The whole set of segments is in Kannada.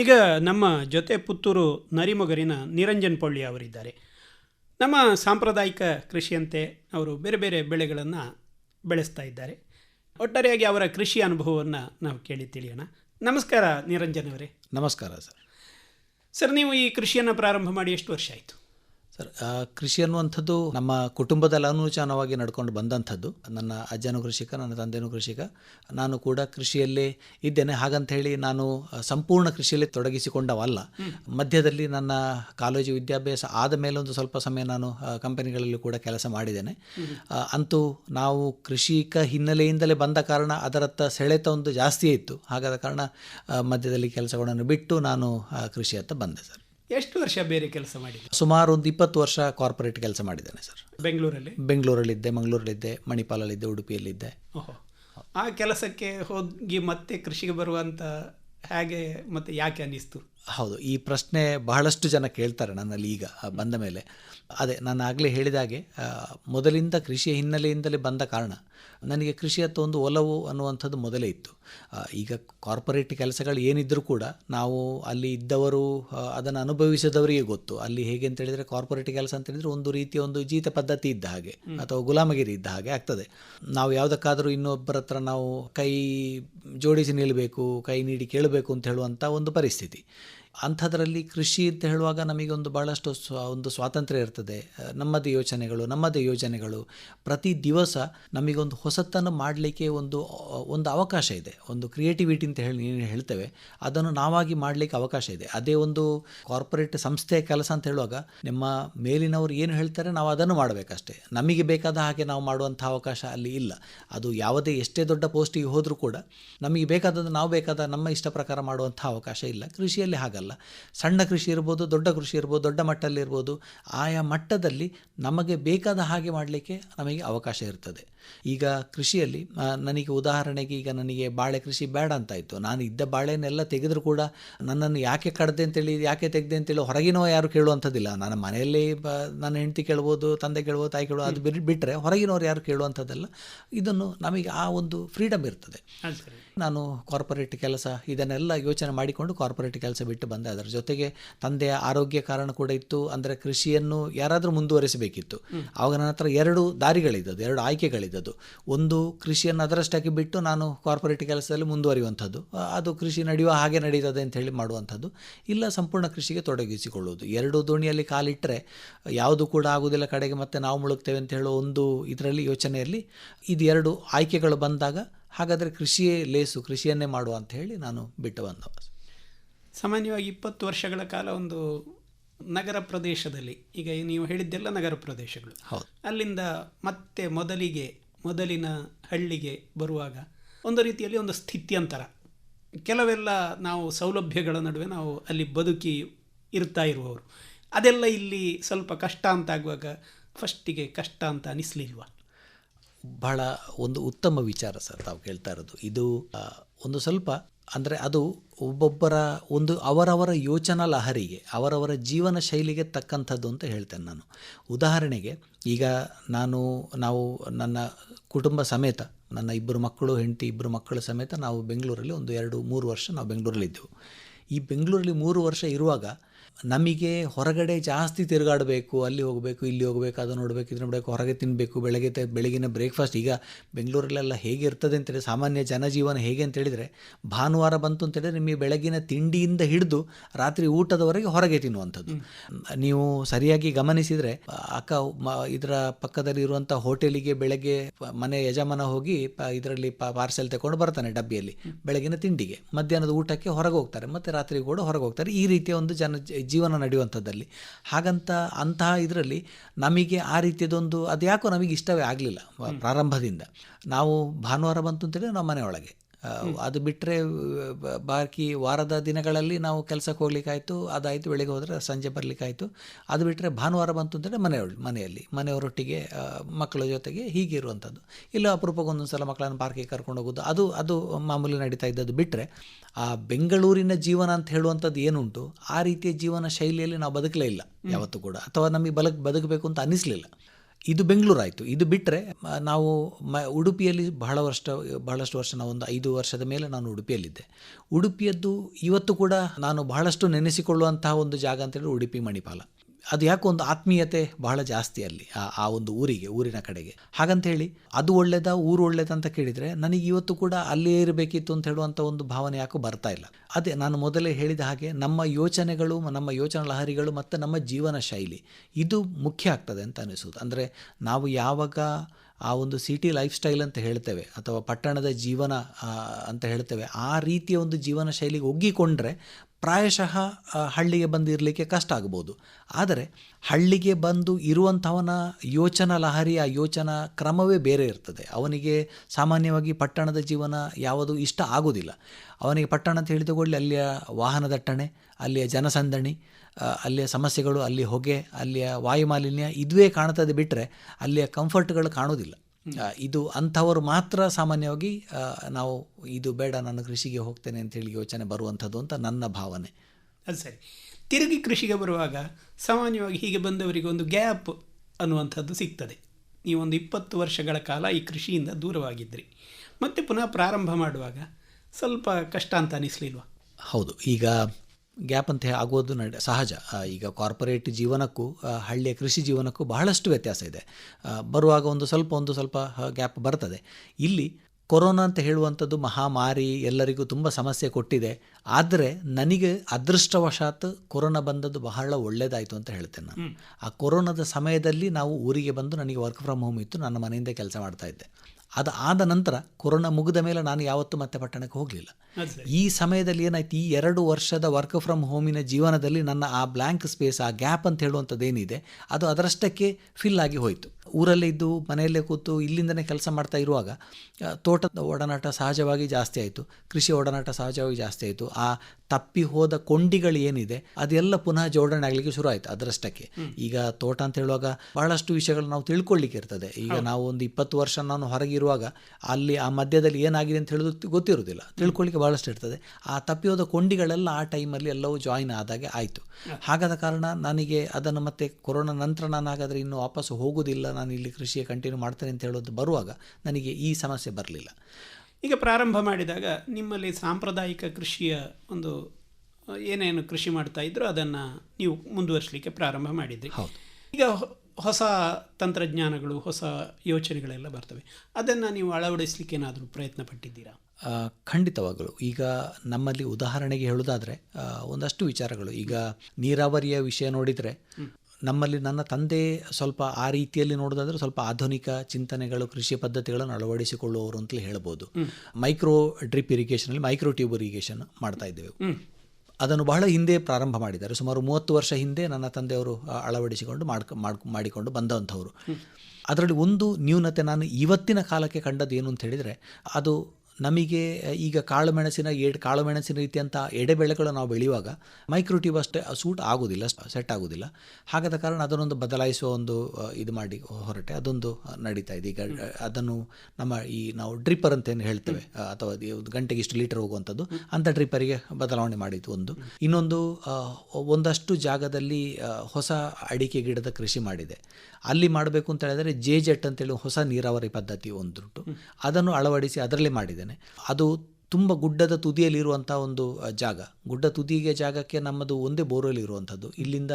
ಈಗ ನಮ್ಮ ಜೊತೆ ಪುತ್ತೂರು ನರಿಮೊಗರಿನ ನಿರಂಜನ್ ಪೊಳ್ಳಿ ಅವರಿದ್ದಾರೆ. ನಮ್ಮ ಸಾಂಪ್ರದಾಯಿಕ ಕೃಷಿಯಂತೆ ಅವರು ಬೇರೆ ಬೇರೆ ಬೆಳೆಗಳನ್ನು ಬೆಳೆಸ್ತಾ ಇದ್ದಾರೆ. ಒಟ್ಟಾರೆಯಾಗಿ ಅವರ ಕೃಷಿ ಅನುಭವವನ್ನು ನಾವು ಕೇಳಿ ತಿಳಿಯೋಣ. ನಮಸ್ಕಾರ ನಿರಂಜನ್ ಅವರೇ. ನಮಸ್ಕಾರ ಸರ್. ಸರ್ ನೀವು ಈ ಕೃಷಿಯನ್ನು ಪ್ರಾರಂಭ ಮಾಡಿ ಎಷ್ಟು ವರ್ಷ ಆಯಿತು? ಕೃಷಿ ಅನ್ನುವಂಥದ್ದು ನಮ್ಮ ಕುಟುಂಬದಲ್ಲಿ ಅನುಚಾನವಾಗಿ ನಡ್ಕೊಂಡು ಬಂದಂಥದ್ದು. ನನ್ನ ಅಜ್ಜನೂ ಕೃಷಿಕ ನನ್ನ ತಂದೆನೂ ಕೃಷಿಕ. ನಾನು ಕೂಡ ಕೃಷಿಯಲ್ಲೇ ಇದ್ದೇನೆ. ಹಾಗಂತ ಹೇಳಿ ನಾನು ಸಂಪೂರ್ಣ ಕೃಷಿಯಲ್ಲಿ ತೊಡಗಿಸಿಕೊಂಡವಲ್ಲ. ಮಧ್ಯದಲ್ಲಿ ನನ್ನ ಕಾಲೇಜು ವಿದ್ಯಾಭ್ಯಾಸ ಆದ ಮೇಲೊಂದು ಒಂದು ಸ್ವಲ್ಪ ಸಮಯ ನಾನು ಕಂಪನಿಗಳಲ್ಲಿ ಕೂಡ ಕೆಲಸ ಮಾಡಿದ್ದೇನೆ. ಅಂತೂ ನಾವು ಕೃಷಿಕ ಹಿನ್ನೆಲೆಯಿಂದಲೇ ಬಂದ ಕಾರಣ ಅದರತ್ತ ಸೆಳೆತ ಒಂದು ಜಾಸ್ತಿಯೇ ಇತ್ತು. ಹಾಗಾದ ಕಾರಣ ಮಧ್ಯದಲ್ಲಿ ಕೆಲಸಗಳನ್ನು ಬಿಟ್ಟು ನಾನು ಕೃಷಿಯತ್ತ ಬಂದೆ ಸರ್. ಎಷ್ಟು ವರ್ಷ ಬೇರೆ ಕೆಲಸ ಮಾಡಿದ್ದೆ ಸುಮಾರು ಒಂದು ಇಪ್ಪತ್ತು ವರ್ಷ ಕಾರ್ಪೊರೇಟ್ ಕೆಲಸ ಮಾಡಿದ್ದೇನೆ ಸರ್. ಬೆಂಗಳೂರಲ್ಲಿ? ಬೆಂಗಳೂರಲ್ಲಿದ್ದೆ ಮಂಗಳೂರಲ್ಲಿದ್ದೆ ಮಣಿಪಾಲಲ್ಲಿದ್ದೆ ಉಡುಪಿಯಲ್ಲಿದ್ದೆ. ಓಹೋ. ಆ ಕೆಲಸಕ್ಕೆ ಹೋಗಿ ಮತ್ತೆ ಕೃಷಿಗೆ ಬರುವಂಥ ಹೇಗೆ ಮತ್ತೆ ಯಾಕೆ ಅನ್ನಿಸ್ತು? ಹೌದು ಈ ಪ್ರಶ್ನೆ ಬಹಳಷ್ಟು ಜನ ಕೇಳ್ತಾರೆ ನನ್ನಲ್ಲಿ ಈಗ ಬಂದ ಮೇಲೆ. ಅದೇ ನಾನು ಆಗಲೇ ಹೇಳಿದಾಗೆ ಮೊದಲಿಂದ ಕೃಷಿಯ ಹಿನ್ನೆಲೆಯಿಂದಲೇ ಬಂದ ಕಾರಣ ನನಗೆ ಕೃಷಿ ಅಥವಾ ಒಂದು ಒಲವು ಅನ್ನುವಂಥದ್ದು ಮೊದಲೇ ಇತ್ತು. ಈಗ ಕಾರ್ಪೊರೇಟ್ ಕೆಲಸಗಳು ಏನಿದ್ದರೂ ಕೂಡ ನಾವು ಅಲ್ಲಿ ಇದ್ದವರು ಅದನ್ನು ಅನುಭವಿಸಿದವರಿಗೆ ಗೊತ್ತು. ಅಲ್ಲಿ ಹೇಗೆ ಅಂತ ಹೇಳಿದರೆ ಕಾರ್ಪೊರೇಟ್ ಕೆಲಸ ಅಂತ ಹೇಳಿದರೆ ಒಂದು ರೀತಿಯ ಒಂದು ಜೀತ ಪದ್ಧತಿ ಇದ್ದ ಹಾಗೆ, ಅಥವಾ ಗುಲಾಮಗಿರಿ ಇದ್ದ ಹಾಗೆ ಆಗ್ತದೆ. ನಾವು ಯಾವುದಕ್ಕಾದರೂ ಇನ್ನೊಬ್ಬರ ಹತ್ರ ನಾವು ಕೈ ಜೋಡಿಸಿ ನಿಲ್ಲಬೇಕು, ಕೈ ನೀಡಿ ಕೇಳಬೇಕು ಅಂತ ಹೇಳುವಂಥ ಒಂದು ಪರಿಸ್ಥಿತಿ. ಅಂಥದ್ರಲ್ಲಿ ಕೃಷಿ ಅಂತ ಹೇಳುವಾಗ ನಮಗೊಂದು ಭಾಳಷ್ಟು ಸ್ವ, ಒಂದು ಸ್ವಾತಂತ್ರ್ಯ ಇರ್ತದೆ. ನಮ್ಮದೇ ಯೋಚನೆಗಳು, ನಮ್ಮದೇ ಯೋಜನೆಗಳು. ಪ್ರತಿ ದಿವಸ ನಮಗೊಂದು ಹೊಸತನ್ನು ಮಾಡಲಿಕ್ಕೆ ಒಂದು ಒಂದು ಅವಕಾಶ ಇದೆ. ಒಂದು ಕ್ರಿಯೇಟಿವಿಟಿ ಅಂತ ಹೇಳಿ ಏನು ಹೇಳ್ತೇವೆ. ಅದನ್ನು ನಾವಾಗಿ ಮಾಡಲಿಕ್ಕೆ ಅವಕಾಶ ಇದೆ. ಅದೇ ಒಂದು ಕಾರ್ಪೊರೇಟ್ ಸಂಸ್ಥೆಯ ಕೆಲಸ ಅಂತ ಹೇಳುವಾಗ ನಿಮ್ಮ ಮೇಲಿನವರು ಏನು ಹೇಳ್ತಾರೆ ನಾವು ಅದನ್ನು ಮಾಡಬೇಕಷ್ಟೇ. ನಮಗೆ ಬೇಕಾದ ಹಾಗೆ ನಾವು ಮಾಡುವಂಥ ಅವಕಾಶ ಅಲ್ಲಿ ಇಲ್ಲ. ಅದು ಯಾವುದೇ ಎಷ್ಟೇ ದೊಡ್ಡ ಪೋಸ್ಟಿಗೆ ಹೋದರೂ ಕೂಡ ನಮಗೆ ಬೇಕಾದದ್ದು ನಾವು ಬೇಕಾದ ನಮ್ಮ ಇಷ್ಟ ಪ್ರಕಾರ ಮಾಡುವಂಥ ಅವಕಾಶ ಇಲ್ಲ. ಕೃಷಿಯಲ್ಲಿ ಹಾಗಲ್ಲ ಸಣ್ಣ ಕೃಷಿ ಇರ್ಬೋದು, ದೊಡ್ಡ ಕೃಷಿ ಇರ್ಬೋದು, ದೊಡ್ಡ ಮಟ್ಟದಲ್ಲಿ ಇರ್ಬೋದು, ಆಯಾ ಮಟ್ಟದಲ್ಲಿ ನಮಗೆ ಬೇಕಾದ ಹಾಗೆ ಮಾಡಲಿಕ್ಕೆ ನಮಗೆ ಅವಕಾಶ ಇರ್ತದೆ. ಈಗ ಕೃಷಿಯಲ್ಲಿ ನನಗೆ ಉದಾಹರಣೆಗೆ ಈಗ ನನಗೆ ಬಾಳೆ ಕೃಷಿ ಬೇಡ ಅಂತಾಯಿತು ನಾನು ಇದ್ದ ಬಾಳೆನೆಲ್ಲ ತೆಗೆದರೂ ಕೂಡ ನನ್ನನ್ನು ಯಾಕೆ ಕಡ್ದೆ ಅಂತೇಳಿ, ಯಾಕೆ ತೆಗೆದೆ ಅಂತೇಳಿ ಹೊರಗಿನವ ಯಾರು ಕೇಳುವಂಥದ್ದಿಲ್ಲ. ನನ್ನ ಮನೆಯಲ್ಲಿ, ಬ, ನನ್ನ ಹೆಂಡತಿ ಕೇಳ್ಬೋದು, ತಂದೆ ಕೇಳ್ಬೋದು, ತಾಯಿ ಕೇಳ್ಬೋದು, ಅದು ಬಿಟ್ಟು ಬಿಟ್ಟರೆ ಹೊರಗಿನವ್ರು ಯಾರು ಕೇಳುವಂಥದ್ದಲ್ಲ. ಇದನ್ನು ನಮಗೆ ಆ ಒಂದು ಫ್ರೀಡಮ್ ಇರ್ತದೆ. ನಾನು ಕಾರ್ಪೊರೇಟ್ ಕೆಲಸ ಇದನ್ನೆಲ್ಲ ಯೋಚನೆ ಮಾಡಿಕೊಂಡು ಕಾರ್ಪೊರೇಟ್ ಕೆಲಸ ಬಿಟ್ಟು ಬಂದೆ. ಅದರ ಜೊತೆಗೆ ತಂದೆಯ ಆರೋಗ್ಯ ಕಾರಣ ಕೂಡ ಇತ್ತು. ಅಂದರೆ ಕೃಷಿಯನ್ನು ಯಾರಾದರೂ ಮುಂದುವರಿಸಬೇಕಿತ್ತು. ಆವಾಗ ನನ್ನ ಹತ್ರ ಎರಡು ದಾರಿಗಳಿದ್ದದ್ದು ಎರಡು ಆಯ್ಕೆಗಳಿದ್ದದ್ದು. ಒಂದು ಕೃಷಿಯನ್ನು ಅದರಷ್ಟಾಗಿ ಬಿಟ್ಟು ನಾನು ಕಾರ್ಪೊರೇಟ್ ಕೆಲಸದಲ್ಲಿ ಮುಂದುವರಿಯುವಂಥದ್ದು. ಅದು ಕೃಷಿ ನಡೆಯುವ ಹಾಗೆ ನಡೀತದೆ ಅಂತ ಹೇಳಿ ಮಾಡುವಂಥದ್ದು. ಇಲ್ಲ ಸಂಪೂರ್ಣ ಕೃಷಿಗೆ ತೊಡಗಿಸಿಕೊಳ್ಳುವುದು. ಎರಡು ದೋಣಿಯಲ್ಲಿ ಕಾಲಿಟ್ಟರೆ ಯಾವುದು ಕೂಡ ಆಗುವುದಿಲ್ಲ ಕಡೆಗೆ ಮತ್ತೆ ನಾವು ಮುಳುಗ್ತೇವೆ ಅಂತ ಹೇಳೋ ಒಂದು ಇದರಲ್ಲಿ ಯೋಚನೆಯಲ್ಲಿ ಇದು ಎರಡು ಆಯ್ಕೆಗಳು ಬಂದಾಗ ಹಾಗಾದರೆ ಕೃಷಿಯೇ ಲೇಸು ಕೃಷಿಯನ್ನೇ ಮಾಡುವ ಅಂತ ಹೇಳಿ ನಾನು ಬಿಟ್ಟು ಬಂದವ ಸಾಮಾನ್ಯವಾಗಿ ಇಪ್ಪತ್ತು ವರ್ಷಗಳ ಕಾಲ ಒಂದು ನಗರ ಪ್ರದೇಶದಲ್ಲಿ ಈಗ ನೀವು ಹೇಳಿದ್ದೆಲ್ಲ ನಗರ ಪ್ರದೇಶಗಳು. ಹೌದು. ಅಲ್ಲಿಂದ ಮತ್ತೆ ಮೊದಲಿಗೆ ಮೊದಲಿನ ಹಳ್ಳಿಗೆ ಬರುವಾಗ ಒಂದು ರೀತಿಯಲ್ಲಿ ಒಂದು ಸ್ಥಿತ್ಯಂತರ. ಕೆಲವೆಲ್ಲ ನಾವು ಸೌಲಭ್ಯಗಳ ನಡುವೆ ನಾವು ಅಲ್ಲಿ ಬದುಕಿ ಇರ್ತಾ ಇರುವವರು. ಅದೆಲ್ಲ ಇಲ್ಲಿ ಸ್ವಲ್ಪ ಕಷ್ಟ ಅಂತ ಆಗುವಾಗ ಫಸ್ಟಿಗೆ ಕಷ್ಟ ಅಂತ ಅನಿಸ್ಲಿಲ್ವಾ? ಬಹಳ ಒಂದು ಉತ್ತಮ ವಿಚಾರ ಸರ್ ತಾವು ಕೇಳ್ತಾ ಇರೋದು. ಇದು ಒಂದು ಸ್ವಲ್ಪ, ಅಂದರೆ ಅದು ಒಬ್ಬೊಬ್ಬರ ಒಂದು ಅವರವರ ಯೋಚನಾ ಲಹರಿಗೆ, ಅವರವರ ಜೀವನ ಶೈಲಿಗೆ ತಕ್ಕಂಥದ್ದು ಅಂತ ಹೇಳ್ತೇನೆ ನಾನು. ಉದಾಹರಣೆಗೆ, ಈಗ ನಾನು, ನಾವು ನನ್ನ ಕುಟುಂಬ ಸಮೇತ, ನನ್ನ ಇಬ್ಬರು ಮಕ್ಕಳು, ಹೆಂಡತಿ ಇಬ್ಬರು ಮಕ್ಕಳು ಸಮೇತ ನಾವು ಬೆಂಗಳೂರಲ್ಲಿ ಒಂದು ಎರಡು ಮೂರು ವರ್ಷ ನಾವು ಬೆಂಗಳೂರಲ್ಲಿದ್ದೆವು. ಈ ಬೆಂಗಳೂರಲ್ಲಿ ಮೂರು ವರ್ಷ ಇರುವಾಗ ನಮಗೆ ಹೊರಗಡೆ ಜಾಸ್ತಿ ತಿರುಗಾಡಬೇಕು, ಅಲ್ಲಿ ಹೋಗಬೇಕು, ಇಲ್ಲಿ ಹೋಗಬೇಕು, ಅದು ನೋಡಬೇಕು ಇದು ನೋಡಬೇಕು ಹೊರಗೆ ತಿನ್ನಬೇಕು ಬೆಳಗ್ಗೆ ಬೆಳಗಿನ ಬ್ರೇಕ್ಫಾಸ್ಟ್ ಈಗ ಬೆಂಗಳೂರಲ್ಲೆಲ್ಲ ಹೇಗೆ ಇರ್ತದೆ ಅಂತೇಳಿ ಸಾಮಾನ್ಯ ಜನಜೀವನ ಹೇಗೆ ಅಂತ ಹೇಳಿದರೆ, ಭಾನುವಾರ ಬಂತು ಅಂತೇಳಿದರೆ ನಿಮಗೆ ಬೆಳಗಿನ ತಿಂಡಿಯಿಂದ ಹಿಡಿದು ರಾತ್ರಿ ಊಟದವರೆಗೆ ಹೊರಗೆ ತಿನ್ನುವಂಥದ್ದು. ನೀವು ಸರಿಯಾಗಿ ಗಮನಿಸಿದರೆ, ಅಕ್ಕ ಇದರ ಪಕ್ಕದಲ್ಲಿ ಇರುವಂಥ ಹೋಟೆಲಿಗೆ ಬೆಳಗ್ಗೆ ಮನೆ ಯಜಮಾನ ಹೋಗಿ ಇದರಲ್ಲಿ ಪಾರ್ಸೆಲ್ ತಗೊಂಡು ಬರ್ತಾನೆ ಡಬ್ಬಿಯಲ್ಲಿ, ಬೆಳಗಿನ ತಿಂಡಿಗೆ. ಮಧ್ಯಾಹ್ನದ ಊಟಕ್ಕೆ ಹೊರಗೆ ಹೋಗ್ತಾರೆ, ಮತ್ತು ರಾತ್ರಿ ಕೂಡ ಹೊರಗೆ ಹೋಗ್ತಾರೆ. ಈ ರೀತಿಯ ಒಂದು ಜನ ಜೀವನ ನಡೆಯುವಂಥದ್ದಲ್ಲಿ. ಹಾಗಂತ ಅಂತಹ ಇದರಲ್ಲಿ ನಮಗೆ ಆ ರೀತಿಯದೊಂದು ಅದು ಯಾಕೋ ನಮಗೆ ಇಷ್ಟವೇ ಆಗಲಿಲ್ಲ ಪ್ರಾರಂಭದಿಂದ. ನಾವು ಭಾನುವಾರ ಬಂತು ಅಂತೇಳಿ ನಮ್ಮ ಮನೆಯೊಳಗೆ. ಅದು ಬಿಟ್ಟರೆ ಬಾಕಿ ವಾರದ ದಿನಗಳಲ್ಲಿ ನಾವು ಕೆಲಸಕ್ಕೆ ಹೋಗ್ಲಿಕ್ಕಾಯಿತು ಅದಾಯಿತು ಬೆಳಿಗ್ಗೆ ಹೋದರೆ ಸಂಜೆ ಬರಲಿಕ್ಕಾಯಿತು. ಅದು ಬಿಟ್ಟರೆ ಭಾನುವಾರ ಬಂತು ಅಂದರೆ ಮನೆಯೊಳಗೆ ಮನೆಯಲ್ಲಿ ಮನೆಯವರೊಟ್ಟಿಗೆ ಮಕ್ಕಳ ಜೊತೆಗೆ ಹೀಗೆ ಇರುವಂಥದ್ದು. ಇಲ್ಲ ಅಪರೂಪಕ್ಕೆ ಒಂದೊಂದು ಸಲ ಮಕ್ಕಳನ್ನು ಪಾರ್ಕಿಗೆ ಕರ್ಕೊಂಡು ಹೋಗೋದು ಅದು ಅದು ಮಾಮೂಲಿ ನಡೀತಾ ಇದ್ದದ್ದು ಬಿಟ್ಟರೆ ಆ ಬೆಂಗಳೂರಿನ ಜೀವನ ಅಂತ ಹೇಳುವಂಥದ್ದು ಏನುಂಟು ಆ ರೀತಿಯ ಜೀವನ ಶೈಲಿಯಲ್ಲಿ ನಾವು ಬದುಕಲೇ ಇಲ್ಲ ಯಾವತ್ತೂ ಕೂಡ. ಅಥವಾ ನಮಗೆ ಬಲಕ್ ಬದುಕಬೇಕು ಅಂತ ಅನ್ನಿಸ್ಲಿಲ್ಲ ಇದು ಬೆಂಗಳೂರಾಯಿತು. ಇದು ಬಿಟ್ಟರೆ ನಾವು ಮ, ಉಡುಪಿಯಲ್ಲಿ ಬಹಳ ವರ್ಷ, ಬಹಳಷ್ಟು ವರ್ಷ, ನಾವು ಒಂದು ಐದು ವರ್ಷದ ಮೇಲೆ ನಾನು ಉಡುಪಿಯಲ್ಲಿದ್ದೆ. ಉಡುಪಿಯದ್ದು ಇವತ್ತು ಕೂಡ ನಾನು ಬಹಳಷ್ಟು ನೆನೆಸಿಕೊಳ್ಳುವಂತಹ ಒಂದು ಜಾಗ ಅಂತೇಳಿ ಉಡುಪಿ ಮಣಿಪಾಲ. ಅದು ಯಾಕೋ ಒಂದು ಆತ್ಮೀಯತೆ ಬಹಳ ಜಾಸ್ತಿ ಅಲ್ಲಿ, ಆ ಒಂದು ಊರಿಗೆ, ಊರಿನ ಕಡೆಗೆ. ಹಾಗಂತ ಹೇಳಿ, ಅದು ಒಳ್ಳೇದ, ಊರು ಒಳ್ಳೇದ ಅಂತ ಕೇಳಿದರೆ ನನಗೆ ಇವತ್ತು ಕೂಡ ಅಲ್ಲೇ ಇರಬೇಕಿತ್ತು ಅಂತ ಹೇಳುವಂಥ ಒಂದು ಭಾವನೆ ಯಾಕೋ ಬರ್ತಾ ಇಲ್ಲ. ಅದೇ ನಾನು ಮೊದಲೇ ಹೇಳಿದ ಹಾಗೆ ನಮ್ಮ ಯೋಚನೆಗಳು, ನಮ್ಮ ಯೋಚನಾ ಲಹರಿಗಳು ಮತ್ತು ನಮ್ಮ ಜೀವನ ಶೈಲಿ, ಇದು ಮುಖ್ಯ ಆಗ್ತದೆ ಅಂತ ಅನಿಸೋದು ಅಂದರೆ ನಾವು ಯಾವಾಗ ಆ ಒಂದು ಸಿಟಿ ಲೈಫ್ ಸ್ಟೈಲ್ ಅಂತ ಹೇಳ್ತೇವೆ ಅಥವಾ ಪಟ್ಟಣದ ಜೀವನ ಅಂತ ಹೇಳ್ತೇವೆ, ಆ ರೀತಿಯ ಒಂದು ಜೀವನ ಶೈಲಿಗೆ ಒಗ್ಗಿಕೊಂಡ್ರೆ ಪ್ರಾಯಶಃ ಹಳ್ಳಿಗೆ ಬಂದಿರಲಿಕ್ಕೆ ಕಷ್ಟ ಆಗ್ಬೋದು. ಆದರೆ ಹಳ್ಳಿಗೆ ಬಂದು ಇರುವಂಥವನ ಯೋಚನಾ ಲಹರಿ, ಆ ಯೋಚನಾ ಕ್ರಮವೇ ಬೇರೆ ಇರ್ತದೆ. ಅವನಿಗೆ ಸಾಮಾನ್ಯವಾಗಿ ಪಟ್ಟಣದ ಜೀವನ ಯಾವುದು ಇಷ್ಟ ಆಗೋದಿಲ್ಲ. ಅವನಿಗೆ ಪಟ್ಟಣ ಅಂತ ಹೇಳಿದ ಕೂಡಲೇ ಅಲ್ಲಿಯ ವಾಹನ ದಟ್ಟಣೆ, ಅಲ್ಲಿಯ ಜನಸಂದಣಿ ಅಲ್ಲಿಯ ಸಮಸ್ಯೆಗಳು ಅಲ್ಲಿ ಹೊಗೆ ಅಲ್ಲಿಯ ವಾಯುಮಾಲಿನ್ಯ ಇದುವೇ ಕಾಣ್ತದೆ ಬಿಟ್ಟರೆ ಅಲ್ಲಿಯ ಕಂಫರ್ಟ್ಗಳು ಕಾಣೋದಿಲ್ಲ ಇದು ಅಂಥವರು ಮಾತ್ರ ಸಾಮಾನ್ಯವಾಗಿ ನಾವು ಇದು ಬೇಡ ನಾನು ಕೃಷಿಗೆ ಹೋಗ್ತೇನೆ ಅಂತೇಳಿ ಯೋಚನೆ ಬರುವಂಥದ್ದು ಅಂತ ನನ್ನ ಭಾವನೆ. ಅದು ಸರಿ. ತಿರುಗಿ ಕೃಷಿಗೆ ಬರುವಾಗ ಸಾಮಾನ್ಯವಾಗಿ ಹೀಗೆ ಬಂದವರಿಗೆ ಒಂದು ಗ್ಯಾಪ್ ಅನ್ನುವಂಥದ್ದು ಸಿಗ್ತದೆ. ನೀವೊಂದು ಇಪ್ಪತ್ತು ವರ್ಷಗಳ ಕಾಲ ಈ ಕೃಷಿಯಿಂದ ದೂರವಾಗಿದ್ದಿರಿ. ಮತ್ತೆ ಪುನಃ ಪ್ರಾರಂಭ ಮಾಡುವಾಗ ಸ್ವಲ್ಪ ಕಷ್ಟ ಅಂತ ಅನಿಸ್ಲಿಲ್ವಾ? ಹೌದು. ಈಗ ಗ್ಯಾಪ್ ಅಂತ ಆಗೋದು ನಡೆ ಸಹಜ. ಈಗ ಕಾರ್ಪೊರೇಟ್ ಜೀವನಕ್ಕೂ ಹಳ್ಳಿಯ ಕೃಷಿ ಜೀವನಕ್ಕೂ ಬಹಳಷ್ಟು ವ್ಯತ್ಯಾಸ ಇದೆ. ಬರುವಾಗ ಒಂದು ಸ್ವಲ್ಪ ಒಂದು ಸ್ವಲ್ಪ ಗ್ಯಾಪ್ ಬರ್ತದೆ. ಇಲ್ಲಿ ಕೊರೋನಾ ಅಂತ ಹೇಳುವಂಥದ್ದು ಮಹಾಮಾರಿ ಎಲ್ಲರಿಗೂ ತುಂಬ ಸಮಸ್ಯೆ ಕೊಟ್ಟಿದೆ. ಆದರೆ ನನಗೆ ಅದೃಷ್ಟವಶಾತ್ ಕೊರೋನಾ ಬಂದದ್ದು ಬಹಳ ಒಳ್ಳೆಯದಾಯಿತು ಅಂತ ಹೇಳ್ತೇನೆ ನಾನು. ಆ ಕೊರೋನಾದ ಸಮಯದಲ್ಲಿ ನಾವು ಊರಿಗೆ ಬಂದು ನನಗೆ ವರ್ಕ್ ಫ್ರಮ್ ಹೋಮ್ ಇತ್ತು. ನನ್ನ ಮನೆಯಿಂದ ಕೆಲಸ ಮಾಡ್ತಾ ಇದ್ದೆ. ಅದು ಆದ ನಂತರ ಕೊರೋನಾ ಮುಗಿದ ಮೇಲೆ ನಾನು ಯಾವತ್ತೂ ಮತ್ತೆ ಪಟ್ಟಣಕ್ಕೆ ಹೋಗಲಿಲ್ಲ. ಈ ಸಮಯದಲ್ಲಿ ಏನಾಯ್ತು ಈ ಎರಡು ವರ್ಷದ ವರ್ಕ್ ಫ್ರಮ್ ಹೋಮಿನ ಜೀವನದಲ್ಲಿ ನನ್ನ ಆ ಬ್ಲ್ಯಾಂಕ್ ಸ್ಪೇಸ್ ಆ ಗ್ಯಾಪ್ ಅಂತ ಹೇಳುವಂಥದ್ದು ಏನಿದೆ ಅದು ಅದರಷ್ಟಕ್ಕೆ ಫಿಲ್ ಆಗಿ ಹೋಯಿತು. ಊರಲ್ಲೇ ಇದ್ದು ಮನೆಯಲ್ಲೇ ಕೂತು ಇಲ್ಲಿಂದನೇ ಕೆಲಸ ಮಾಡ್ತಾ ಇರುವಾಗ ತೋಟದ ಒಡನಾಟ ಸಹಜವಾಗಿ ಜಾಸ್ತಿ ಆಯಿತು. ಕೃಷಿ ಒಡನಾಟ ಸಹಜವಾಗಿ ಜಾಸ್ತಿ ಆಯಿತು. ಆ ತಪ್ಪಿ ಹೋದ ಕೊಂಡಿಗಳು ಏನಿದೆ ಅದೆಲ್ಲ ಪುನಃ ಜೋಡಣೆ ಆಗಲಿಕ್ಕೆ ಶುರು ಆಯಿತು ಅದರಷ್ಟಕ್ಕೆ. ಈಗ ತೋಟ ಅಂತ ಹೇಳುವಾಗ ಬಹಳಷ್ಟು ವಿಷಯಗಳು ನಾವು ತಿಳ್ಕೊಳ್ಳಿಕ್ಕೆ ಇರ್ತದೆ. ಈಗ ನಾವು ಒಂದು ಇಪ್ಪತ್ತು ವರ್ಷ ನಾನು ಹೊರಗಿರುವಾಗ ಅಲ್ಲಿ ಆ ಮಧ್ಯದಲ್ಲಿ ಏನಾಗಿದೆ ಅಂತ ಹೇಳೋದು ಗೊತ್ತಿರೋದಿಲ್ಲ ತಿಳ್ಕೊಳ್ಳಿಕ್ಕೆ ಬಹಳಷ್ಟು ಇರ್ತದೆ. ಆ ತಪ್ಪಿ ಹೋದ ಕೊಂಡಿಗಳೆಲ್ಲ ಆ ಟೈಮಲ್ಲಿ ಎಲ್ಲವೂ ಜಾಯಿನ್ ಆದಾಗೆ ಆಯಿತು. ಹಾಗಾದ ಕಾರಣ ನನಗೆ ಅದನ್ನು ಮತ್ತೆ ಕೊರೋನಾ ನಂತರ ನಾನು ಹಾಗಾದರೆ ಇನ್ನು ವಾಪಸ್ಸು ಹೋಗೋದಿಲ್ಲ. ನಾನು ಇಲ್ಲಿ ಕೃಷಿಯ ಕಂಟಿನ್ಯೂ ಮಾಡ್ತೇನೆ ಅಂತ ಹೇಳೋದು ಬರುವಾಗ ನನಗೆ ಈ ಸಮಸ್ಯೆ ಬರಲಿಲ್ಲ. ಈಗ ಪ್ರಾರಂಭ ಮಾಡಿದಾಗ ನಿಮ್ಮಲ್ಲಿ ಸಾಂಪ್ರದಾಯಿಕ ಕೃಷಿಯ ಒಂದು ಏನೇನು ಕೃಷಿ ಮಾಡ್ತಾ ಇದ್ರು ಅದನ್ನು ನೀವು ಮುಂದುವರಿಸಲಿಕ್ಕೆ ಪ್ರಾರಂಭ ಮಾಡಿದ್ರಿ. ಹೌದು. ಈಗ ಹೊಸ ತಂತ್ರಜ್ಞಾನಗಳು ಹೊಸ ಯೋಚನೆಗಳೆಲ್ಲ ಬರ್ತವೆ. ಅದನ್ನು ನೀವು ಅಳವಡಿಸಲಿಕ್ಕೆ ಏನಾದರೂ ಪ್ರಯತ್ನ ಪಟ್ಟಿದ್ದೀರಾ? ಖಂಡಿತವಾಗಲು. ಈಗ ನಮ್ಮಲ್ಲಿ ಉದಾಹರಣೆಗೆ ಹೇಳೋದಾದರೆ ಒಂದಷ್ಟು ವಿಚಾರಗಳು. ಈಗ ನೀರಾವರಿಯ ವಿಷಯ ನೋಡಿದರೆ ನಮ್ಮಲ್ಲಿ ನನ್ನ ತಂದೆ ಸ್ವಲ್ಪ ಆ ರೀತಿಯಲ್ಲಿ ನೋಡೋದಾದರೆ ಸ್ವಲ್ಪ ಆಧುನಿಕ ಚಿಂತನೆಗಳು ಕೃಷಿ ಪದ್ಧತಿಗಳನ್ನು ಅಳವಡಿಸಿಕೊಳ್ಳುವವರು ಅಂತಲೇ ಹೇಳ್ಬೋದು. ಮೈಕ್ರೋ ಡ್ರಿಪ್ ಇರಿಗೇಷನಲ್ಲಿ ಮೈಕ್ರೋ ಟ್ಯೂಬ್ ಇರಿಗೇಷನ್ ಮಾಡ್ತಾ ಇದ್ದೇವೆ. ಅದನ್ನು ಬಹಳ ಹಿಂದೆ ಪ್ರಾರಂಭ ಮಾಡಿದ್ದಾರೆ. ಸುಮಾರು ಮೂವತ್ತು ವರ್ಷ ಹಿಂದೆ ನನ್ನ ತಂದೆಯವರು ಅಳವಡಿಸಿಕೊಂಡು ಮಾಡ್ಕ ಮಾಡಿಕೊಂಡು ಬಂದಂಥವರು. ಅದರಲ್ಲಿ ಒಂದು ನ್ಯೂನತೆ ನಾನು ಇವತ್ತಿನ ಕಾಲಕ್ಕೆ ಕಂಡದ್ದು ಏನು ಅಂತ ಹೇಳಿದರೆ ಅದು ನಮಗೆ ಈಗ ಕಾಳು ಮೆಣಸಿನ ಕಾಳುಮೆಣಸಿನ ಕಾಳು ಮೆಣಸಿನ ರೀತಿಯಂಥ ಎಡೆಬೆಳೆಗಳು ನಾವು ಬೆಳೆಯುವಾಗ ಮೈಕ್ರೋಟ್ಯೂಬ್ ಅಷ್ಟೇ ಸೂಟ್ ಆಗೋದಿಲ್ಲ ಸೆಟ್ ಆಗೋದಿಲ್ಲ. ಹಾಗಾದ ಕಾರಣ ಅದನ್ನೊಂದು ಬದಲಾಯಿಸುವ ಒಂದು ಇದು ಮಾಡಿ ಹೊರಟೆ. ಅದೊಂದು ನಡೀತಾ ಇದೆ. ಈಗ ಅದನ್ನು ನಮ್ಮ ಈ ನಾವು ಡ್ರಿಪ್ಪರ್ ಅಂತ ಏನು ಹೇಳ್ತೇವೆ ಅಥವಾ ಒಂದು ಗಂಟೆಗೆ ಇಷ್ಟು ಲೀಟರ್ ಹೋಗುವಂಥದ್ದು ಅಂಥ ಡ್ರಿಪ್ಪರಿಗೆ ಬದಲಾವಣೆ ಮಾಡಿದ್ದು ಒಂದು. ಇನ್ನೊಂದು ಒಂದಷ್ಟು ಜಾಗದಲ್ಲಿ ಹೊಸ ಅಡಿಕೆ ಗಿಡದ ಕೃಷಿ ಮಾಡಿದೆ. ಅಲ್ಲಿ ಮಾಡಬೇಕು ಅಂತ ಹೇಳಿದರೆ ಜೆ ಜೆಟ್ ಅಂತೇಳಿ ಹೊಸ ನೀರಾವರಿ ಪದ್ಧತಿ ಒಂದುಂಟು. ಅದನ್ನು ಅಳವಡಿಸಿ ಅದರಲ್ಲೇ ಮಾಡಿದ್ದೇನೆ. ಅದು ತುಂಬ ಗುಡ್ಡದ ತುದಿಯಲ್ಲಿರುವಂಥ ಒಂದು ಜಾಗ. ಗುಡ್ಡ ತುದಿಗೆ ಜಾಗಕ್ಕೆ ನಮ್ಮದು ಒಂದೇ ಬೋರ್ವೆಲ್ ಇರುವಂಥದ್ದು ಇಲ್ಲಿಂದ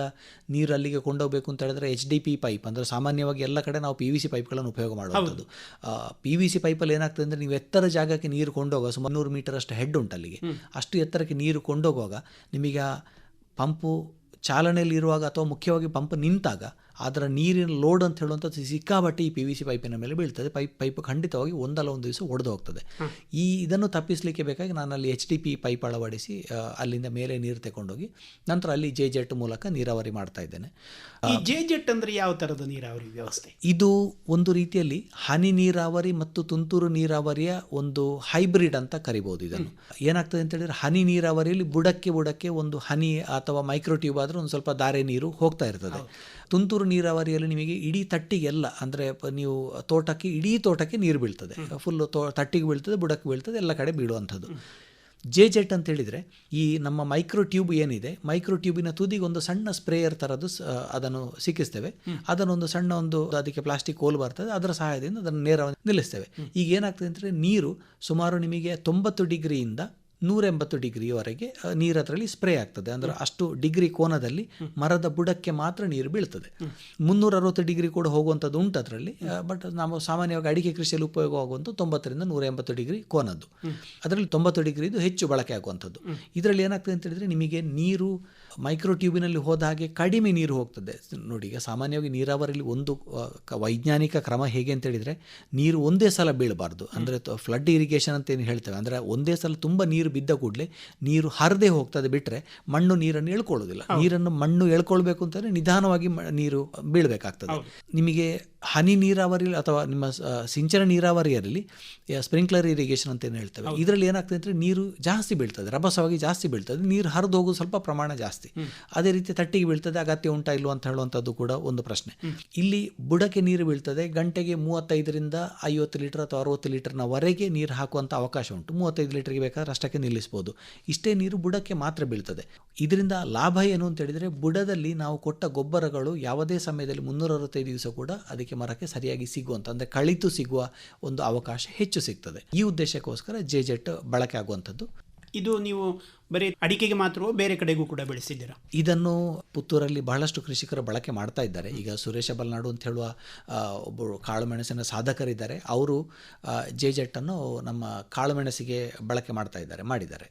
ನೀರು ಅಲ್ಲಿಗೆ ಕೊಂಡೋಗಬೇಕು ಅಂತ ಹೇಳಿದ್ರೆ ಎಚ್ ಡಿ ಪಿ ಪೈಪ್ ಅಂದರೆ ಸಾಮಾನ್ಯವಾಗಿ ಎಲ್ಲ ಕಡೆ ನಾವು ಪಿ ವಿ ಸಿ ಪೈಪ್ಗಳನ್ನು ಉಪಯೋಗ ಮಾಡುವಂಥದ್ದು. ಪಿ ವಿ ಸಿ ಪೈಪಲ್ಲಿ ಏನಾಗ್ತದೆ ಅಂದರೆ ನೀವು ಎತ್ತರ ಜಾಗಕ್ಕೆ ನೀರು ಕೊಂಡೋಗುವ ಸುಮಾರು ನೂರು ಮೀಟರ್ ಅಷ್ಟು ಹೆಡ್ ಉಂಟು ಅಲ್ಲಿಗೆ. ಅಷ್ಟು ಎತ್ತರಕ್ಕೆ ನೀರು ಕೊಂಡೋಗುವಾಗ ನಿಮಗೆ ಪಂಪು ಚಾಲನೆಯಲ್ಲಿರುವಾಗ ಅಥವಾ ಮುಖ್ಯವಾಗಿ ಪಂಪ್ ನಿಂತಾಗ ಅದರ ನೀರಿನ ಲೋಡ್ ಅಂತ ಹೇಳುವಂಥದ್ದು ಸಿಕ್ಕಾಬಟ್ಟೆ ಈ ಪಿ ವಿ ಸಿ ಪೈಪಿನ ಮೇಲೆ ಬೀಳ್ತದೆ. ಪೈಪ್ ಪೈಪ್ ಖಂಡಿತವಾಗಿ ಒಂದಲ್ಲ ಒಂದು ದಿವಸ ಒಡೆದು ಹೋಗ್ತದೆ. ಈ ಇದನ್ನು ತಪ್ಪಿಸಲಿಕ್ಕೆ ಬೇಕಾಗಿ ನಾನು ಅಲ್ಲಿ ಎಚ್ ಡಿ ಪಿ ಪೈಪ್ ಅಳವಡಿಸಿ ಅಲ್ಲಿಂದ ಮೇಲೆ ನೀರು ತಗೊಂಡೋಗಿ ನಂತರ ಅಲ್ಲಿ ಜೆ ಜೆಟ್ ಮೂಲಕ ನೀರಾವರಿ ಮಾಡ್ತಾ ಇದ್ದೇನೆ. ಜೆ ಜೆಟ್ ಅಂದರೆ ಯಾವ ಥರದ ನೀರಾವರಿ ವ್ಯವಸ್ಥೆ? ಇದು ಒಂದು ರೀತಿಯಲ್ಲಿ ಹನಿ ನೀರಾವರಿ ಮತ್ತು ತುಂತುರು ನೀರಾವರಿಯ ಒಂದು ಹೈಬ್ರಿಡ್ ಅಂತ ಕರಿಬಹುದು ಇದನ್ನು. ಏನಾಗ್ತದೆ ಅಂತ ಹೇಳಿದ್ರೆ ಹನಿ ನೀರಾವರಿಯಲ್ಲಿ ಬುಡಕ್ಕೆ ಬುಡಕ್ಕೆ ಒಂದು ಹನಿ ಅಥವಾ ಮೈಕ್ರೋ ಟ್ಯೂಬ್ ಆದರೂ ಒಂದು ಸ್ವಲ್ಪ ದಾರೆ ನೀರು ಹೋಗ್ತಾ ಇರ್ತದೆ. ತುಂತುರು ನೀರಾವರಿಯಲ್ಲಿ ನಿಮಗೆ ಇಡೀ ತಟ್ಟಿಗೆಲ್ಲ ಅಂದರೆ ನೀವು ತೋಟಕ್ಕೆ ಇಡೀ ತೋಟಕ್ಕೆ ನೀರು ಬೀಳ್ತದೆ. ಫುಲ್ಲು ತೋ ತಟ್ಟಿಗೆ ಬೀಳ್ತದೆ ಬುಡಕ್ಕೆ ಬೀಳ್ತದೆ ಎಲ್ಲ ಕಡೆ ಬೀಳುವಂಥದ್ದು. ಜೆ ಜೆಟ್ ಅಂತ ಹೇಳಿದರೆ ಈ ನಮ್ಮ ಮೈಕ್ರೋ ಟ್ಯೂಬ್ ಏನಿದೆ ಮೈಕ್ರೋ ಟ್ಯೂಬಿನ ತುದಿಗೆ ಒಂದು ಸಣ್ಣ ಸ್ಪ್ರೇಯರ್ ಥರದ್ದು ಅದನ್ನು ಸಿಕ್ಕಿಸ್ತೇವೆ. ಅದನ್ನೊಂದು ಸಣ್ಣ ಒಂದು ಅದಕ್ಕೆ ಪ್ಲಾಸ್ಟಿಕ್ ಕೋಲ್ ಬರ್ತದೆ ಅದರ ಸಹಾಯದಿಂದ ಅದನ್ನು ನೇರವಾಗಿ ನಿಲ್ಲಿಸ್ತೇವೆ. ಈಗ ಏನಾಗ್ತದೆ ಅಂದರೆ ನೀರು ಸುಮಾರು ನಿಮಗೆ ತೊಂಬತ್ತು ಡಿಗ್ರಿಯಿಂದ ನೂರ ಎಂಬತ್ತು ಡಿಗ್ರಿವರೆಗೆ ನೀರು ಅದರಲ್ಲಿ ಸ್ಪ್ರೇ ಆಗ್ತದೆ. ಅಂದರೆ ಅಷ್ಟು ಡಿಗ್ರಿ ಕೋನದಲ್ಲಿ ಮರದ ಬುಡಕ್ಕೆ ಮಾತ್ರ ನೀರು ಬೀಳ್ತದೆ. ಮುನ್ನೂರ ಅರವತ್ತು ಡಿಗ್ರಿ ಕೂಡ ಹೋಗುವಂಥದ್ದು ಉಂಟು ಅದರಲ್ಲಿ ಬಟ್ ನಾವು ಸಾಮಾನ್ಯವಾಗಿ ಅಡಿಕೆ ಕೃಷಿಯಲ್ಲಿ ಉಪಯೋಗವಾಗುವಂಥ ತೊಂಬತ್ತರಿಂದ ನೂರ ಎಂಬತ್ತು ಡಿಗ್ರಿ ಕೋನದ್ದು. ಅದರಲ್ಲಿ ತೊಂಬತ್ತು ಡಿಗ್ರಿದು ಹೆಚ್ಚು ಬಳಕೆ ಆಗುವಂಥದ್ದು. ಇದರಲ್ಲಿ ಏನಾಗ್ತದೆ ಅಂತ ಹೇಳಿದರೆ ನಿಮಗೆ ನೀರು ಮೈಕ್ರೋ ಟ್ಯೂಬಿನಲ್ಲಿ ಹೋದ ಹಾಗೆ ಕಡಿಮೆ ನೀರು ಹೋಗ್ತದೆ. ನೋಡಿ ಈಗ ಸಾಮಾನ್ಯವಾಗಿ ನೀರಾವರಿಯಲ್ಲಿ ಒಂದು ವೈಜ್ಞಾನಿಕ ಕ್ರಮ ಹೇಗೆ ಅಂತ ಹೇಳಿದರೆ ನೀರು ಒಂದೇ ಸಲ ಬೀಳಬಾರ್ದು. ಅಂದರೆ ಫ್ಲಡ್ ಇರಿಗೇಷನ್ ಅಂತ ಏನು ಹೇಳ್ತೇವೆ. ಅಂದರೆ ಒಂದೇ ಸಲ ತುಂಬ ನೀರು ಬಿದ್ದ ಕೂಡಲೇ ನೀರು ಹರಿದೇ ಹೋಗ್ತದೆ ಬಿಟ್ಟರೆ ಮಣ್ಣು ನೀರನ್ನು ಎಳ್ಕೊಳ್ಳೋದಿಲ್ಲ. ನೀರನ್ನು ಮಣ್ಣು ಎಳ್ಕೊಳ್ಬೇಕು ಅಂತಂದರೆ ನಿಧಾನವಾಗಿ ನೀರು ಬೀಳಬೇಕಾಗ್ತದೆ. ನಿಮಗೆ ಹನಿ ನೀರಾವರಿ ಅಥವಾ ನಿಮ್ಮ ಸಿಂಚನ ನೀರಾವರಿಯಲ್ಲಿ ಸ್ಪ್ರಿಂಕ್ಲರ್ ಇರಿಗೇಷನ್ ಅಂತ ಏನು ಹೇಳ್ತೇವೆ. ಇದರಲ್ಲಿ ಏನಾಗ್ತದೆ ಅಂದರೆ ನೀರು ಜಾಸ್ತಿ ಬೀಳ್ತದೆ. ರಭಸವಾಗಿ ಜಾಸ್ತಿ ಬೀಳ್ತದೆ. ನೀರು ಹರಿದು ಹೋಗೋದು ಸ್ವಲ್ಪ ಪ್ರಮಾಣ ಜಾಸ್ತಿ. ಅದೇ ರೀತಿ ತಟ್ಟಿಗೆ ಬೀಳ್ತದೆ, ಅಗತ್ಯ ಉಂಟಾ ಇಲ್ವ ಅಂತ ಹೇಳುವಂಥದ್ದು ಕೂಡ ಒಂದು ಪ್ರಶ್ನೆ. ಇಲ್ಲಿ ಬುಡಕ್ಕೆ ನೀರು ಬೀಳ್ತದೆ, ಗಂಟೆಗೆ ಮೂವತ್ತೈದರಿಂದ ಐವತ್ತು ಲೀಟರ್ ಅಥವಾ ಅರವತ್ತು ಲೀಟರ್ನವರೆಗೆ ನೀರು ಹಾಕುವಂಥ ಅವಕಾಶ ಉಂಟು. ಮೂವತ್ತೈದು ಲೀಟರ್ಗೆ ಬೇಕಾದ್ರೆ ಅಷ್ಟಕ್ಕೆ ನಿಲ್ಲಿಸ್ಬೋದು. ಇಷ್ಟೇ ನೀರು ಬುಡಕ್ಕೆ ಮಾತ್ರ ಬೀಳ್ತದೆ. ಇದರಿಂದ ಲಾಭ ಏನು ಅಂತ ಹೇಳಿದರೆ, ಬುಡದಲ್ಲಿ ನಾವು ಕೊಟ್ಟ ಗೊಬ್ಬರಗಳು ಯಾವುದೇ ಸಮಯದಲ್ಲಿ ಮುನ್ನೂರ ಅರವತ್ತೈದು ದಿವಸ ಕೂಡ ಅದಕ್ಕೆ ಮರಕ್ಕೆ ಸರಿಯಾಗಿ ಸಿಗುವಂಥ, ಅಂದರೆ ಕಳಿತು ಸಿಗುವ ಒಂದು ಅವಕಾಶ ಹೆಚ್ಚು ಸಿಗ್ತದೆ. ಈ ಉದ್ದೇಶಕ್ಕೋಸ್ಕರ ಜೆ ಜೆಟ್ ಬಳಕೆ ಆಗುವಂಥದ್ದು. ಇದು ನೀವು ಬರೀ ಅಡಿಕೆಗೆ ಮಾತ್ರವೋ ಬೇರೆ ಕಡೆಗೂ ಕೂಡ ಬೆಳೆಸಿದ್ದೀರಾ? ಇದನ್ನು ಪುತ್ತೂರಲ್ಲಿ ಬಹಳಷ್ಟು ಕೃಷಿಕರು ಬಳಕೆ ಮಾಡ್ತಾ ಇದ್ದಾರೆ. ಈಗ ಸುರೇಶ ಬಲ್ನಾಡು ಅಂತ ಹೇಳುವ ಒಬ್ಬರು ಕಾಳುಮೆಣಸಿನ ಸಾಧಕರಿದ್ದಾರೆ. ಅವರು ಜೆ ಜೆಟ್ಟನ್ನು ನಮ್ಮ ಕಾಳುಮೆಣಸಿಗೆ ಬಳಕೆ ಮಾಡ್ತಾ ಇದ್ದಾರೆ, ಮಾಡಿದ್ದಾರೆ.